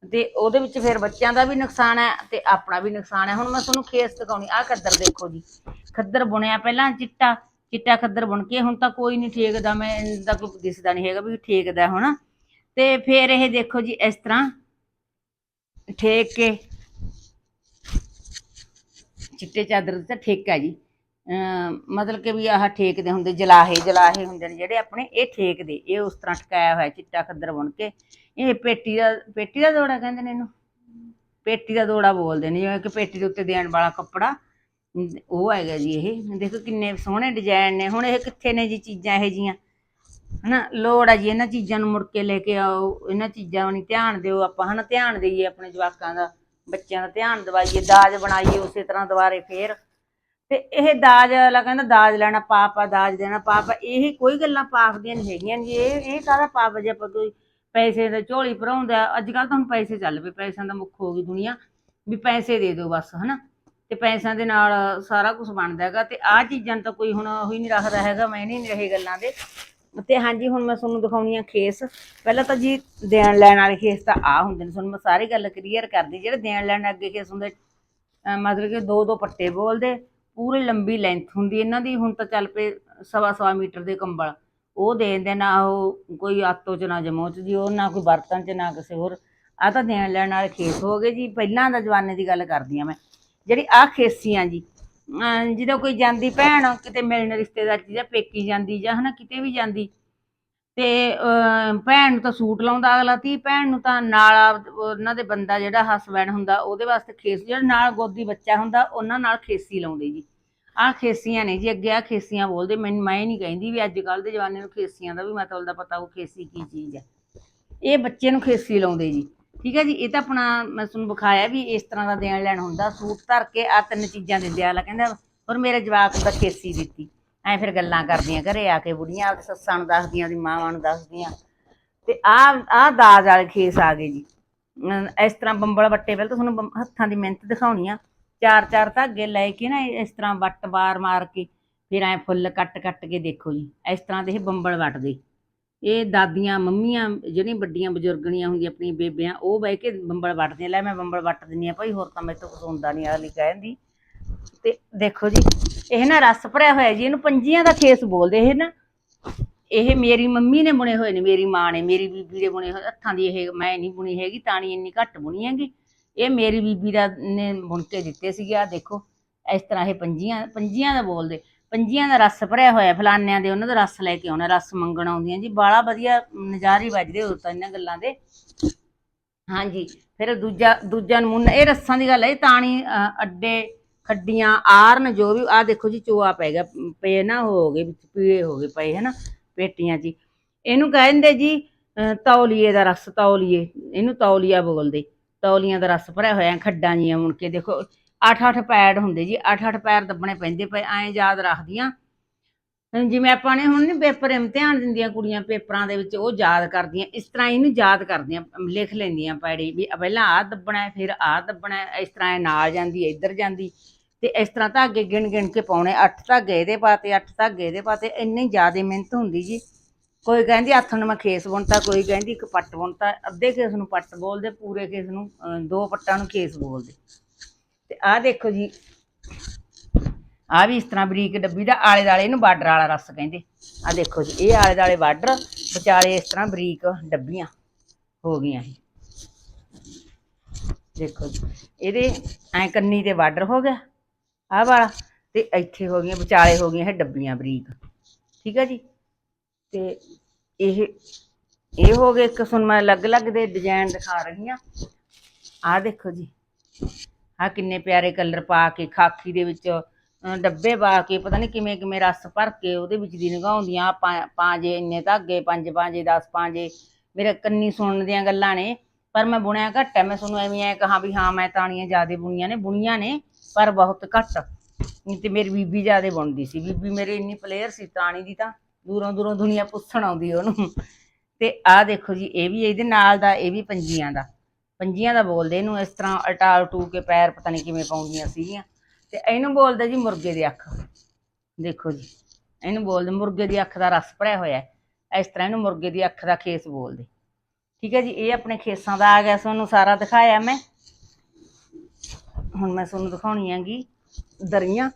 ਤੇ ਉਹਦੇ ਵਿੱਚ ਫਿਰ ਬੱਚਿਆਂ ਦਾ ਵੀ ਨੁਕਸਾਨ ਹੈ ਤੇ ਆਪਣਾ ਵੀ ਨੁਕਸਾਨ ਹੈ। ਹੁਣ ਮੈਂ ਤੁਹਾਨੂੰ ਖੇਸ ਦਿਖਾਉਣੀ ਆ ਖੱਦਰ ਦੇਖੋ ਜੀ। ਖੱਦਰ ਬੁਣਿਆ, ਪਹਿਲਾਂ ਚਿੱਟਾ ਚਿੱਟਾ ਖੱਦਰ ਬੁਣ ਕੇ, ਹੁਣ ਤਾਂ ਕੋਈ ਨਹੀਂ ਠੇਕਦਾ, ਮੈਂ ਦਾ ਕੋਈ ਦਿਸਦਾ ਨਹੀਂ ਹੈਗਾ ਵੀ ਠੇਕਦਾ ਹੁਣ। ਤੇ ਫਿਰ ਇਹ ਦੇਖੋ ਜੀ, ਇਸ ਤਰ੍ਹਾਂ ਠੇਕ ਕੇ, ਚਿੱਟੇ ਚਾਦਰ ਦਾ ਠੇਕਾ ਜੀ। ਅਮ, ਮਤਲਬ ਕਿ ਵੀ ਆਹ ਠੇਕਦੇ ਹੁੰਦੇ, ਜਲਾਹੇ ਜਲਾਹੇ ਹੁੰਦੇ ਨੇ ਜਿਹੜੇ ਆਪਣੇ, ਇਹ ਠੇਕਦੇ, ਇਹ ਉਸ ਤਰ੍ਹਾਂ ਟਕਾਇਆ ਹੋਇਆ ਚਿੱਟਾ ਖੱਦਰ ਬੁਣ ਕੇ। ਇਹ ਪੇਟੀ ਦਾ ਪੇਟੀ ਦਾ ਦੋੜਾ ਕਹਿੰਦੇ ਨੇ ਇਹਨੂੰ? ਪੇਟੀ ਦਾ ਦੋੜਾ ਬੋਲਦੇ ਨੇ, ਜਿਵੇਂ ਕਿ ਪੇਟੀ ਦੇ ਉੱਤੇ ਦੇਣ ਵਾਲਾ ਕੱਪੜਾ। ਉਹ ਹੈਗਾ ਜੀ ਇਹ। ਦੇਖੋ ਕਿੰਨੇ ਸੋਹਣੇ ਡਿਜ਼ਾਈਨ ਨੇ। ਹੁਣ ਇਹ ਕਿੱਥੇ ਨੇ ਜੀ ਚੀਜ਼ਾਂ ਇਹ ਜੀਆਂ? ਹਨਾ, ਲੋੜ ਆ ਜੀ ਇਹਨਾਂ ਚੀਜ਼ਾਂ ਨੂੰ ਮੁੜ ਕੇ ਲੈ ਕੇ ਆਓ। ਇਹਨਾਂ ਚੀਜ਼ਾਂ ਵੱਲ ਧਿਆਨ ਦਿਓ ਆਪਾਂ, ਹਨਾ, ਧਿਆਨ ਦੇਈਏ ਆਪਣੇ ਜਵਾਕਾਂ ਦਾ, ਬੱਚਿਆਂ ਦਾ ਧਿਆਨ ਦਿਵਾਈਏ, ਦਾਜ ਬਣਾਈਏ ਉਸੇ ਤਰ੍ਹਾਂ ਦੁਬਾਰੇ ਫੇਰ। ਤੇ ਇਹ ਦਾਜ ਵਾਲਾ ਕਹਿੰਦਾ ਦਾਜ ਲੈਣਾ, ਪਾਪ ਆ, ਦਾਜ ਦੇਣਾ, ਪਾਪ ਆ। ਇਹ ਕੋਈ ਗੱਲਾਂ ਪਾਪ ਦੀਆਂ ਨਹੀਂ ਹੈਗੀਆਂ ਜੀ। ਇਹ ਇਹ ਕਾਹਦਾ ਪਾਪ ਜੇ? ਆਪਾਂ ਕੋਈ ਪੈਸੇ ਦਾ ਝੋਲੀ ਭਰਾਉਂਦਾ। ਅੱਜ ਕੱਲ ਤਾਂ ਹੁਣ ਪੈਸੇ ਚੱਲ ਪਏ। ਪੈਸਿਆਂ ਦਾ ਮੁੱਖ ਹੋ ਗਈ ਦੁਨੀਆ। ਵੀ ਪੈਸੇ ਦੇ ਦਿਓ ਬਸ, ਹਨਾ। ਤੇ ਪੈਸਿਆਂ ਦੇ ਨਾਲ ਸਾਰਾ ਕੁਝ ਬਣਦਾ ਹੈਗਾ ਤੇ ਆਹ ਚੀਜ਼ਾਂ ਨੂੰ ਤਾਂ ਕੋਈ ਹੁਣ ਉਹੀ ਨਹੀਂ ਰੱਖਦਾ ਹੈਗਾ, ਮੈਂ ਨਹੀਂ ਰਹੇ ਗੱਲਾਂ ਦੇ। ਤੇ ਹਾਂਜੀ, ਹੁਣ ਮੈਂ ਤੁਹਾਨੂੰ ਦਿਖਾਉਣੀ ਆ ਖੇਸ। ਪਹਿਲਾਂ ਤਾਂ ਜੀ ਦੇਣ ਲੈਣ ਵਾਲੇ ਖੇਸ ਤਾਂ ਆ ਹੁੰਦੇ ਨੇ, ਤੁਹਾਨੂੰ ਮੈਂ ਸਾਰੀ ਗੱਲ ਕਲੀਅਰ ਕਰਦੀ, ਜਿਹੜੇ ਦੇਣ ਲੈਣ ਅੱਗੇ ਖੇਸ ਹੁੰਦੇ ਮਤਲਬ ਕਿ ਦੋ ਦੋ ਪੱਟੇ ਬੋਲਦੇ, ਪੂਰੀ ਲੰਬੀ ਲੈਂਥ ਹੁੰਦੀ, ਇਹਨਾਂ ਦੀ ਹੁਣ ਤਾਂ ਚੱਲ ਪਏ ਸਵਾ ਸਵਾ ਮੀਟਰ ਦੇ ਕੰਬਲ। ਉਹ ਦੇ ਦਿੰਦੇ ਨਾ ਉਹ ਕੋਈ ਆਤੋ ਚ, ਨਾ ਜਮੋ ਚ ਜੀ, ਉਹ ਨਾ ਕੋਈ ਬਰਤਨ ਚ, ਨਾ ਕਿਸੇ ਹੋਰ। ਆ ਤਾਂ ਦੇਣ ਲੈਣ ਵਾਲੇ ਖੇਸ ਹੋ ਗਏ ਜੀ, ਪਹਿਲਾਂ ਦਾ ਜਵਾਨੇ ਦੀ ਗੱਲ ਕਰਦੀ ਆ ਮੈਂ। ਜਿਹੜੀ ਆ ਖੇਸੀਆਂ ਜੀ ਜਦੋਂ ਕੋਈ ਜਾਂਦੀ ਭੈਣ ਕਿਤੇ ਮਿਲਣ ਰਿਸ਼ਤੇਦਾਰ ਚ ਜਾਂ ਪੇਕੀ ਜਾਂਦੀ ਜਾਂ ਹਨਾ ਕਿਤੇ ਵੀ ਜਾਂਦੀ ਤੇ ਅਹ, ਭੈਣ ਨੂੰ ਤਾਂ ਸੂਟ ਲਾਉਂਦਾ ਅਗਲਾ ਤੀ ਭੈਣ ਨੂੰ ਤਾਂ ਨਾਲ ਉਹਨਾਂ ਦੇ ਬੰਦਾ ਜਿਹੜਾ ਹਸਬੈਂਡ ਹੁੰਦਾ ਉਹਦੇ ਵਾਸਤੇ ਖੇਸ ਜਿਹੜਾ ਨਾਲ ਗੋਦੀ ਬੱਚਾ ਹੁੰਦਾ ਉਹਨਾਂ ਨਾਲ ਖੇਸੀ ਲਾਉਂਦੇ ਜੀ। ਆਹ ਖੇਸੀਆਂ ਨੇ ਜੀ ਅੱਗੇ ਆ ਖੇਸੀਆਂ ਬੋਲਦੇ ਮੈਨੂੰ ਮੈਂ ਨਹੀਂ ਕਹਿੰਦੀ ਵੀ ਅੱਜ ਕੱਲ ਦੇ ਜਵਾਨੇ ਨੂੰ ਖੇਸੀਆਂ ਦਾ ਵੀ ਮਤਲਬ ਦਾ ਪਤਾ ਉਹ ਖੇਸੀ ਕੀ ਚੀਜ਼ ਹੈ। ਇਹ ਬੱਚੇ ਨੂੰ ਖੇਸੀ ਲਾਉਂਦੇ ਜੀ। ਠੀਕ ਹੈ ਜੀ, ਇਹ ਤਾਂ ਆਪਣਾ ਮੈਂ ਤੁਹਾਨੂੰ ਵਿਖਾਇਆ ਵੀ ਇਸ ਤਰ੍ਹਾਂ ਦਾ ਦੇਣ ਲੈਣ ਹੁੰਦਾ, ਸੂਟ ਧਰ ਕੇ ਆ ਤਿੰਨ ਚੀਜ਼ਾਂ ਦਿੰਦੇ ਆ ਲਾ ਕਹਿੰਦਾ, ਹੋਰ ਮੇਰੇ ਜਵਾਕ ਨੂੰ ਤਾਂ ਖੇਸੀ ਦਿੱਤੀ। ਐ ਫਿਰ ਗੱਲਾਂ ਕਰਦੀਆਂ, ਘਰੇ ਆ ਕੇ ਬੁੜੀਆਂ ਆਪਣੀ ਸੱਸਾਂ ਨੂੰ ਦੱਸਦੀਆਂ ਦੀ ਮਾਵਾਂ ਨੂੰ ਦੱਸਦੀਆਂ। ਤੇ ਆ ਆ ਦਾਜ ਵਾਲੇ ਖੇਸ ਆ ਗਏ ਜੀ। ਅਮ, ਇਸ ਤਰ੍ਹਾਂ ਬੰਬਲ ਵੱਟੇ, ਪਹਿਲਾਂ ਤਾਂ ਤੁਹਾਨੂੰ ਹੱਥਾਂ ਦੀ ਮਿਹਨਤ ਦਿਖਾਉਣੀ ਆ। ਚਾਰ ਚਾਰ ਧਾਗੇ ਲੈ ਕੇ ਨਾ, ਇਸ ਤਰ੍ਹਾਂ ਵੱਟ ਬਾਰ ਮਾਰ ਕੇ, ਫਿਰ ਐ ਫੁੱਲ ਕੱਟ ਕੱਟ ਕੇ ਦੇਖੋ ਜੀ। ਇਸ ਤਰ੍ਹਾਂ ਦੇ ਇਹ ਬੰਬਲ ਵੱਟਦੇ। ਇਹ ਦਾਦੀਆਂ, ਮੰਮੀਆਂ, ਜਿਹੜੀਆਂ ਵੱਡੀਆਂ ਬਜ਼ੁਰਗਣੀਆਂ ਹੁੰਦੀਆਂ ਆਪਣੀਆਂ ਬੇਬਿਆਂ, ਉਹ ਬਹਿ ਕੇ ਬੰਬਲ ਵੱਟਦੀਆਂ ਲੈ ਮੈਂ ਬੰਬਲ ਵੱਟ ਦਿੰਨੀ ਆ ਭਾਈ, ਹੋਰ ਤਾਂ ਮੇਰੇ ਤੋਂ ਕੁਛ ਹੁੰਦਾ ਨਹੀਂ ਅਗਲੀ ਕਹਿੰਦੀ। ਤੇ ਦੇਖੋ ਜੀ, ਇਹ ਨਾ ਰਸ ਭਰਿਆ ਹੋਇਆ ਜੀ, ਇਹਨੂੰ ਪੰਜੀਆਂ ਦਾ ਖੇਸ ਬੋਲਦੇ ਇਹ ਨਾ। ਇਹ ਮੇਰੀ ਮੰਮੀ ਨੇ ਬੁਣੇ ਹੋਏ ਨੇ, ਮੇਰੀ ਮਾਂ ਨੇ, ਮੇਰੀ ਬੀਬੀ ਦੇ ਬੁਣੇ ਹੋਏ, ਹੱਥਾਂ ਦੀ ਇਹ ਮੈਂ ਨਹੀਂ ਬੁਣੀ ਹੈਗੀ, ਤਾਣੀ ਇੰਨੀ ਘੱਟ ਬੁਣੀ ਹੈਗੀ। ਇਹ ਮੇਰੀ ਬੀਬੀ ਦਾ ਨੇ ਬੁਣ ਕੇ ਦਿੱਤੇ ਸੀਗੇ ਆ ਦੇਖੋ, ਇਸ ਤਰ੍ਹਾਂ ਇਹ ਪੰਜੀਆਂ ਪੰਜੀਆਂ ਦਾ ਬੋਲਦੇ। ਪੰਜੀਆਂ ਦਾ ਰਸ ਭਰਿਆ ਹੋਇਆ ਫਲਾਨਿਆਂ ਦੇ ਉਹਨਾਂ ਦਾ ਰਸ ਲੈ ਕੇ ਆਉਣਾ ਰਸ ਮੰਗਣ ਆਉਂਦੀਆਂ ਜੀ। ਬਾਲਾ ਵਧੀਆ ਨਜ਼ਾਰੇ ਵੱਜਦੇ ਹੋ ਤਾਂ ਇਹਨਾਂ ਗੱਲਾਂ ਦੇ। ਹਾਂਜੀ ਫਿਰ ਦੂਜਾ ਦੂਜਾ ਨਮੂਨਾ ਇਹ ਰੱਸਾਂ ਦੀ ਗੱਲ ਹੈ ਤਾਣੀ ਅੱਡੇ ਖੱਡੀਆਂ ਆਰਨ ਜੋ ਵੀ ਆ ਦੇਖੋ ਜੀ ਚੋਆ ਪੈ ਗਿਆ ਪਏ ਨਾ ਹੋ ਗਏ ਵਿੱਚ ਪੀਲੇ ਹੋ ਗਏ ਪਏ ਹਨਾ ਪੇਟੀਆਂ 'ਚ ਹੀ। ਇਹਨੂੰ ਕਹਿੰਦੇ ਜੀ ਅ, ਤੌਲੀਏ ਦਾ ਰਸ ਤੌਲੀਏ। ਇਹਨੂੰ ਤੌਲੀਆ ਬੋਲਦੇ। ਤੌਲੀਆਂ ਦਾ ਰਸ ਭਰਿਆ ਹੋਇਆ ਖੱਡਾਂ ਜੀਆਂ ਮੁੜ ਕੇ ਦੇਖੋ ਅੱਠ ਅੱਠ ਪੈਡ ਹੁੰਦੇ ਜੀ ਅੱਠ ਅੱਠ ਪੈਰ ਦੱਬਣੇ ਪੈਂਦੇ ਪਏ, ਐਂ ਯਾਦ ਰੱਖਦੀਆਂ। ਜਿਵੇਂ ਆਪਾਂ ਨੇ ਹੁਣ ਨਹੀਂ ਪੇਪਰ ਇਮਤਿਹਾਨ ਦਿੰਦੀਆਂ ਕੁੜੀਆਂ, ਪੇਪਰਾਂ ਦੇ ਵਿੱਚ ਉਹ ਯਾਦ ਕਰਦੀਆਂ, ਇਸ ਤਰ੍ਹਾਂ ਇਹਨੂੰ ਯਾਦ ਕਰਦੀਆਂ, ਲਿਖ ਲੈਂਦੀਆਂ ਪੈੜੀ ਵੀ ਪਹਿਲਾਂ ਆਹ ਦੱਬਣਾ, ਫਿਰ ਆਹ ਦੱਬਣਾ, ਇਸ ਤਰ੍ਹਾਂ ਨਾਲ ਜਾਂਦੀ ਇੱਧਰ ਜਾਂਦੀ, ਤੇ ਇਸ ਤਰ੍ਹਾਂ ਧਾਗੇ ਗਿਣ ਗਿਣ ਕੇ ਪਾਉਣੇ, ਅੱਠ ਧਾਗੇ ਇਹਦੇ ਪਾਤੇ, ਅੱਠ ਧਾਗੇ ਇਹਦੇ ਪਾਤੇ, ਇੰਨੀ ਜ਼ਿਆਦਾ ਮਿਹਨਤ ਹੁੰਦੀ ਜੀ। ਕੋਈ ਕਹਿੰਦੀ ਹੱਥ ਨੂੰ ਮੈਂ ਖੇਸ ਬੁਣਤਾ, ਕੋਈ ਕਹਿੰਦੀ ਇੱਕ ਪੱਟ ਬੁਣਤਾ, ਅੱਧੇ ਖੇਸ ਨੂੰ ਪੱਟ ਬੋਲਦੇ, ਪੂਰੇ ਖੇਸ ਨੂੰ ਦੋ ਪੱਟਾਂ ਨੂੰ ਖੇਸ ਬੋਲਦੇ। ਤੇ ਆਹ ਦੇਖੋ ਜੀ। ਆ ਵੀ ਇਸ ਤਰ੍ਹਾਂ ਬਰੀਕ ਡੱਬੀ ਦਾ ਆਲੇ ਦਾਲੇ ਇਹਨੂੰ ਬਾਰਡਰ ਵਾਲਾ ਰਸ ਕਹਿੰਦੇ। ਆ ਦੇਖੋ ਜੀ, ਇਹ ਆਲੇ ਦਾਲੇ ਬਾਰਡਰ, ਵਿਚਾਲੇ ਇਸ ਤਰ੍ਹਾਂ ਬਰੀਕ ਡੱਬੀਆਂ ਹੋ ਗਈਆਂ ਇਹ ਦੇਖੋ ਜੀ, ਇਹਦੇ ਐ ਕੰਨੀ ਤੇ ਬਾਰਡਰ ਹੋ ਗਿਆ, ਆਹ ਵਾਲਾ ਤੇ ਇੱਥੇ ਹੋ ਗਈਆਂ, ਵਿਚਾਲੇ ਹੋ ਗਈਆਂ ਇਹ ਡੱਬੀਆਂ ਬਰੀਕ। ਠੀਕ ਹੈ ਜੀ? ਤੇ ਇਹ ਇਹ ਹੋ ਗਏ ਇੱਕ ਸੁਣ ਮੈਂ ਅਲੱਗ-ਅਲੱਗ ਦੇ, ਡਿਜ਼ਾਈਨ ਦਿਖਾ ਰਹੀ ਆ ਆਹ ਦੇਖੋ ਜੀ ਆ ਕਿੰਨੇ ਪਿਆਰੇ ਕਲਰ ਪਾ ਕੇ ਖਾਕੀ ਦੇ ਵਿੱਚ ਅਹ, ਡੱਬੇ ਪਾ ਕੇ ਪਤਾ ਨਹੀਂ ਕਿਵੇਂ ਕਿਵੇਂ ਰਸ ਭਰ ਕੇ ਉਹਦੇ ਵਿੱਚ ਦੀ ਨਗਾਉਂਦੀਆਂ ਪਾਂਜੇ ਇੰਨੇ ਧਾਗੇ ਪੰਜ ਪਾਂਜੇ 10 ਪਾਂਜੇ। ਮੇਰੇ ਕੰਨੀ ਸੁਣਨ ਦੀਆਂ ਗੱਲਾਂ ਨੇ ਪਰ ਮੈਂ ਬੁਣਿਆ ਘੱਟ ਹੈ ਮੈਂ ਤੁਹਾਨੂੰ ਐਵੇਂ ਐ ਕਹਾ ਵੀ ਹਾਂ ਮੈਂ ਤਾਣੀਆਂ ਜ਼ਿਆਦੇ ਬੁਣੀਆਂ ਨੇ ਬੁਣੀਆਂ ਨੇ ਪਰ ਬਹੁਤ ਘੱਟ ਨਹੀਂ ਤੇ ਮੇਰੀ ਬੀਬੀ ਜ਼ਿਆਦੇ ਬੁਣਦੀ ਸੀ। ਬੀਬੀ ਮੇਰੀ ਇੰਨੀ ਪਲੇਅਰ ਸੀ ਤਾਣੀ ਦੀ ਤਾਂ ਦੂਰੋਂ ਦੂਰੋਂ ਦੁਨੀਆ ਪੁੱਛਣ ਆਉਂਦੀ ਉਹਨੂੰ। ਤੇ ਆਹ ਦੇਖੋ ਜੀ ਇਹ ਵੀ ਇਹਦੇ ਨਾਲ ਦਾ ਇਹ ਵੀ ਪੰਜੀਆਂ ਦਾ। ਪੰਜੀਆਂ ਦਾ ਬੋਲਦੇ ਇਹਨੂੰ, ਇਸ ਤਰ੍ਹਾਂ ਅਲਟਾ ਉਲਟੂ ਕੇ ਪੈਰ ਪਤਾ ਨਹੀਂ ਕਿਵੇਂ ਪਾਉਂਦੀਆਂ ਸੀਗੀਆਂ। ਤੇ ਇਹਨੂੰ ਬੋਲਦੇ ਜੀ ਮੁਰਗੇ ਦੀ ਅੱਖ। ਦੇਖੋ ਜੀ, ਇਹਨੂੰ ਬੋਲਦੇ ਮੁਰਗੇ ਦੀ ਅੱਖ ਦਾ ਰਸ ਭਰਿਆ ਹੋਇਆ ਇਸ ਤਰ੍ਹਾਂ ਇਹਨੂੰ ਮੁਰਗੇ ਦੀ ਅੱਖ ਦਾ ਖੇਸ ਬੋਲਦੇ। ਠੀਕ ਹੈ ਜੀ, ਇਹ ਆਪਣੇ ਖੇਸਾਂ ਦਾ ਆ ਗਿਆ, ਤੁਹਾਨੂੰ ਸਾਰਾ ਦਿਖਾਇਆ ਮੈਂ। ਹੁਣ ਮੈਂ ਤੁਹਾਨੂੰ ਦਿਖਾਉਣੀ ਆਂਗੀ ਦਰੀਆਂ।